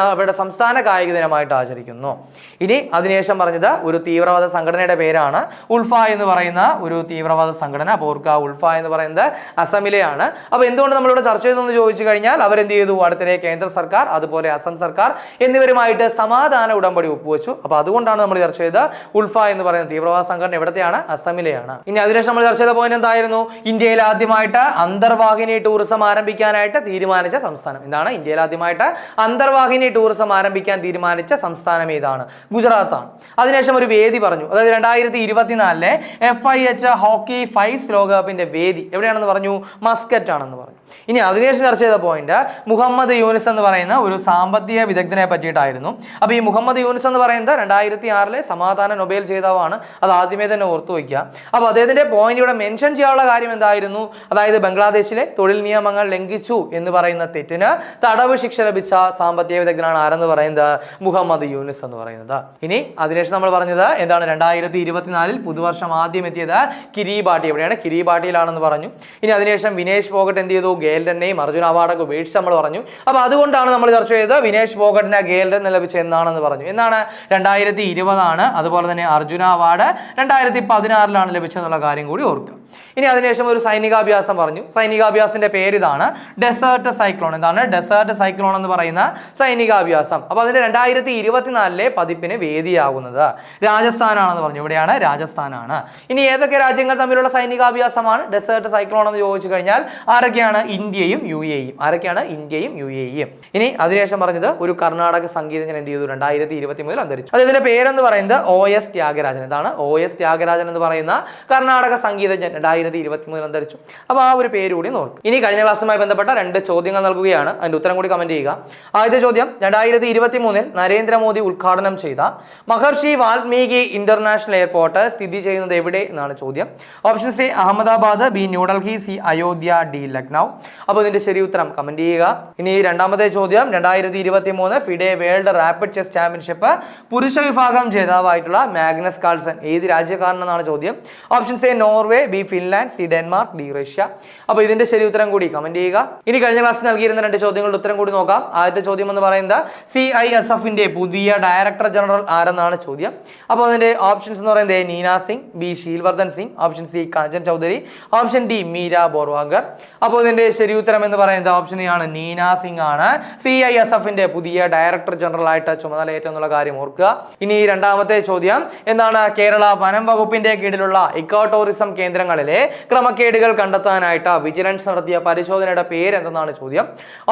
അവരുടെ സംസ്ഥാന കായിക ദിനമായിട്ട് ആചരിക്കുന്നു. ഇനി അതിനുശേഷം പറഞ്ഞത് ഒരു തീവ്രവാദ സംഘടനയുടെ പേരാണ്. ഉൾഫ എന്ന് പറയുന്ന ഒരു തീവ്രവാദ സംഘടന. അപ്പോൾ ഉൾഫ എന്ന് പറയുന്നത് അസമിലെയാണ്. അപ്പോൾ എന്തുകൊണ്ട് നമ്മളിവിടെ ചർച്ച ചെയ്തെന്ന് ചോദിച്ചു കഴിഞ്ഞാൽ അവരെന്ത് ചെയ്തു? അടുത്തിടെ കേന്ദ്ര സർക്കാർ അതുപോലെ അസം സർക്കാർ എന്നിവരുമായിട്ട് സമാധാന ഉടമ്പടി ഒപ്പുവെച്ചു. അപ്പോൾ അതുകൊണ്ടാണ് നമ്മൾ ചർച്ച ചെയ്ത് ഉൾഫ എന്ന് പറയുന്ന തീവ്രവാദ സംഘടന എവിടത്തെയാണ്? അസമിലെയാണ്. ഇനി അതിനുശേഷം നമ്മൾ ചർച്ച ചെയ്ത പോയിന്റ് എന്തായിരുന്നു? ഇന്ത്യയിൽ ആദ്യമായിട്ട് അന്തർവാഹിനി ടൂറിസം ആരംഭിക്കാനായിട്ട് തീരുമാനിച്ച സംസ്ഥാനം. എന്താണ്? ഇന്ത്യയിൽ ആദ്യമായിട്ട് അന്തർവാഹിനി ടൂറിസം ആരംഭിക്കാൻ തീരുമാനിച്ച സംസ്ഥാനം ഏതാണ്? ഗുജറാത്താണ്. അതിനുശേഷം ഒരു വേദി പറഞ്ഞു. അതായത് രണ്ടായിരത്തി ഇരുപത്തിനാലിലെ F I H hockey fives ലോകകപ്പിന്റെ വേദി എവിടെയാണെന്ന് പറഞ്ഞു? മസ്കറ്റ് ആണെന്ന് പറഞ്ഞു. ഇനി അതിനുശേഷം ചർച്ച ചെയ്ത പോയിന്റ് മുഹമ്മദ് യൂനിസ് എന്ന് പറയുന്ന ഒരു സാമ്പത്തിക വിദഗ്ധനെ പറ്റിയിട്ടായിരുന്നു. അപ്പോൾ ഈ മുഹമ്മദ് യൂനിസ് എന്ന് പറയുന്നത് രണ്ടായിരത്തി ആറിലെ സമാധാന നൊബേൽ ജേതാവാണ്. അത് ആദ്യമേ തന്നെ ഓർത്തു വയ്ക്കുക. അപ്പോൾ അദ്ദേഹത്തിന്റെ പോയിന്റ് ഇവിടെ മെൻഷൻ ചെയ്യാനുള്ള കാര്യം എന്തായിരുന്നു? അതായത് ബംഗ്ലാദേശിലെ തൊഴിൽ നിയമങ്ങൾ ലംഘിച്ചു എന്ന് പറയുന്ന തെറ്റിന് തടവ് ശിക്ഷ ലഭിച്ച സാമ്പത്തിക വിദഗ്ധനാണ് ആരെന്ന് പറയുന്നത്? മുഹമ്മദ് യൂനിസ് എന്ന് പറയുന്നത്. ഇനി അതിനുശേഷം നമ്മൾ പറഞ്ഞത് എന്താണ്? രണ്ടായിരത്തി ഇരുപത്തിനാലിൽ പുതുവർഷം ആദ്യം എത്തിയത് കിരിബാട്ടി. എവിടെയാണ്? കിരിബാട്ടിയിലാണെന്ന് പറഞ്ഞു. ഇനി അതിനുശേഷം വിനേഷ് ഫോഗട്ട് എന്ത് ചെയ്തു? ഗേൽഡനെയും അർജുന അവാർഡൊക്കെ ഉപേക്ഷിച്ച് നമ്മൾ പറഞ്ഞു. അപ്പോൾ അതുകൊണ്ടാണ് നമ്മൾ ചർച്ച ചെയ്തത് വിനേഷ് ഫോഗട്ടിന് ഗേൽഡൻ ലഭിച്ച എന്നാണെന്ന് പറഞ്ഞു. എന്നാണ് രണ്ടായിരത്തി ഇരുപതാണ്. അതുപോലെ തന്നെ അർജുന അവാർഡ് രണ്ടായിരത്തി പതിനാറിലാണ് ലഭിച്ചതെന്നുള്ള കാര്യം കൂടി ഓർക്കുക. ഇനി അതിനുശേഷം ഒരു സൈനികാഭ്യാസം പറഞ്ഞു. സൈനികാഭ്യാസത്തിന്റെ പേര് ഇതാണ് ഡെസേർട്ട് സൈക്ലോൺ. എന്താണ്? ഡെസേർട്ട് സൈക്ലോൺ എന്ന് പറയുന്ന സൈനികാഭ്യാസം. അപ്പോൾ അതിന്റെ രണ്ടായിരത്തി ഇരുപത്തിനാലിലെ പതിപ്പിന് വേദിയാകുന്നത്. രാജസ്ഥാനാണെന്ന് പറഞ്ഞു. ഇവിടെയാണ് രാജസ്ഥാനാണ്. ഇനി ഏതൊക്കെ രാജ്യങ്ങൾ തമ്മിലുള്ള സൈനികാഭ്യാസമാണ്? ഡെസേർട്ട് സൈക്ലോൺ എന്ന് ചോദിച്ചു കഴിഞ്ഞാൽ ആരൊക്കെയാണ്? ഇന്ത്യയും യു എയും ആരൊക്കെയാണ്? ഇന്ത്യയും യു എയും ഇനി അതിനുശേഷം പറഞ്ഞത് ഒരു കർണാടക സംഗീതജ്ഞൻ എന്ത് ചെയ്തു? രണ്ടായിരത്തി ഇരുപത്തി മൂന്നിൽ അന്തരിച്ചു. അത് ഇതിന്റെ പേരെന്ന് പറയുന്നത്? O S Thyagarajan. എന്താണ്? ഒ എസ് ത്യാഗരാജൻ എന്ന് പറയുന്ന കർണാടക സംഗീതജ്ഞൻ രണ്ടായിരത്തി ഇരുപത്തി മൂന്നിൽ അന്തരിച്ചു. അപ്പോൾ ആ ഒരു പേര് കൂടി നോക്കും. ഇനി കഴിഞ്ഞ ക്ലാസ്സുമായി ബന്ധപ്പെട്ട രണ്ട് ചോദ്യങ്ങൾ നൽകുകയാണ്. അതിന്റെ ഉത്തരം കൂടി കമന്റ് ചെയ്യുക. ആദ്യത്തെ ചോദ്യം രണ്ടായിരത്തി ഇരുപത്തി മൂന്നിൽ നരേന്ദ്രമോദി ഉദ്ഘാടനം ചെയ്ത മഹർഷി വാൽമീകി ഇന്റർനാഷണൽ എയർപോർട്ട് സ്ഥിതി ചെയ്യുന്നത് എവിടെ എന്നാണ് ചോദ്യം. Option C Ahmedabad B New Delhi C Ayodhya D Lucknow അപ്പോൾ ഇതിന്റെ ശരി ഉത്തരം കമന്റ് ചെയ്യുക. ഇനി രണ്ടാമത്തെ ചോദ്യം രണ്ടായിരത്തി ഇരുപത്തി മൂന്ന് FIDE world rapid chess championship പുരുഷ വിഭാഗം ജേതാവായിട്ടുള്ള മാഗ്നസ് കാൾസൺ ഏത് രാജ്യക്കാരനെന്നാണ് ചോദ്യം. Option C Norway B Finland C Denmark D Russia അപ്പോൾ ഇതിന്റെ ശരി ഉത്തരം കൂടി കമന്റ് ചെയ്യുക. ഇനി കഴിഞ്ഞ ക്ലാസ്സിൽ നൽകിയിരുന്ന രണ്ട് ചോദ്യങ്ങളുടെ ഉത്തരം കൂടി നോക്കാം. ആദ്യത്തെ ചോദ്യം എന്ന് പറയുന്നത് സി ഐ എസ് എഫിന്റെ പുതിയ ഡയറക്ടർ ജനറൽ ആരെന്നാണ് ചോദ്യം. അപ്പോൾ അതിന്റെ ഓപ്ഷൻ ഓപ്ഷൻസ് എന്ന് പറയുന്നത് Neena Singh B Sheelvardhan Singh option C Kanchan Chaudhary option D Meera Borwankar അപ്പോൾ ഇതിന്റെ ശരി ഉത്തരം എന്ന് പറയുന്നത് ഓപ്ഷൻ എ ആണ് നീന സിംഗ് ആണ്. സി ഐ എസ് എഫിന്റെ പുതിയ ഡയറക്ടർ ജനറൽ ആയിട്ട് ചുമതല ഏറ്റെന്നുള്ള കാര്യം ഓർക്കുക. ഇനി രണ്ടാമത്തെ ചോദ്യം എന്താണ് കേരള വനം വകുപ്പിന്റെ കീഴിലുള്ള ഇക്കോ ടൂറിസം കേന്ദ്രങ്ങളിലെ ക്രമക്കേടുകൾ കണ്ടെത്താനായിട്ട് വിജിലൻസ് നടത്തിയ പരിശോധനയുടെ പേര് എന്തെന്നാണ് ചോദ്യം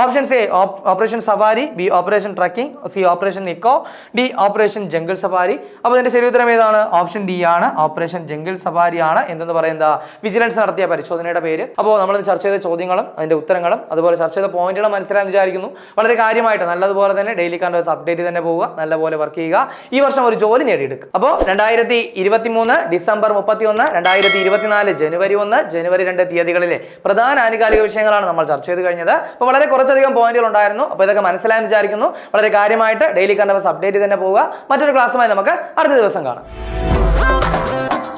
option A operation safari B operation trekking C operation eco D operation jungle safari അപ്പോൾ ഇതിന്റെ ശരി ഉത്തരം ഏതാണ്? ഓപ്ഷൻ ഡി ആണ്. ഓപ്പറേഷൻ ജംഗിൾ സഫാരി ആണ്. എന്തെന്ന് പറയുന്നത്? വിജിലൻസ് നടത്തിയ പരിശോധനയുടെ പേര്. അപ്പോൾ നമ്മൾ ചർച്ച ചെയ്ത ചോദ്യങ്ങളും അതിന്റെ ഉത്തരങ്ങളും അതുപോലെ ചർച്ച ചെയ്ത പോയിന്റുകളും മനസ്സിലായെന്ന് വിചാരിക്കുന്നു. വളരെ കാര്യമായിട്ട് നല്ലതുപോലെ തന്നെ ഡെയിലി കണ്ടേഴ്സ് അപ്ഡേറ്റ് തന്നെ പോവുക. നല്ലപോലെ വർക്ക് ചെയ്യുക. ഈ വർഷം ഒരു ജോലി നേടിയെടുക്കുക. അപ്പോൾ രണ്ടായിരത്തി ഇരുപത്തി മൂന്ന് ഡിസംബർ മുപ്പത്തി ഒന്ന് രണ്ടായിരത്തി ഇരുപത്തിനാല് ജനുവരി ഒന്ന് ജനുവരി രണ്ട് തീയതികളിലെ പ്രധാന ആനുകാലിക വിഷയങ്ങളാണ് നമ്മൾ ചർച്ച ചെയ്ത് കഴിഞ്ഞത്. അപ്പോൾ വളരെ കുറച്ചധികം പോയിന്റുകൾ ഉണ്ടായിരുന്നു. അപ്പോൾ ഇതൊക്കെ മനസ്സിലായെന്ന് വിചാരിക്കുന്നു. വളരെ കാര്യമായിട്ട് ഡെയിലി കണ്ടവസ് അപ്ഡേറ്റ് തന്നെ പോവുക. മറ്റൊരു ക്ലാസ്സുമായി നമുക്ക് അടുത്ത ദിവസം കാണാം. Oh, oh, oh,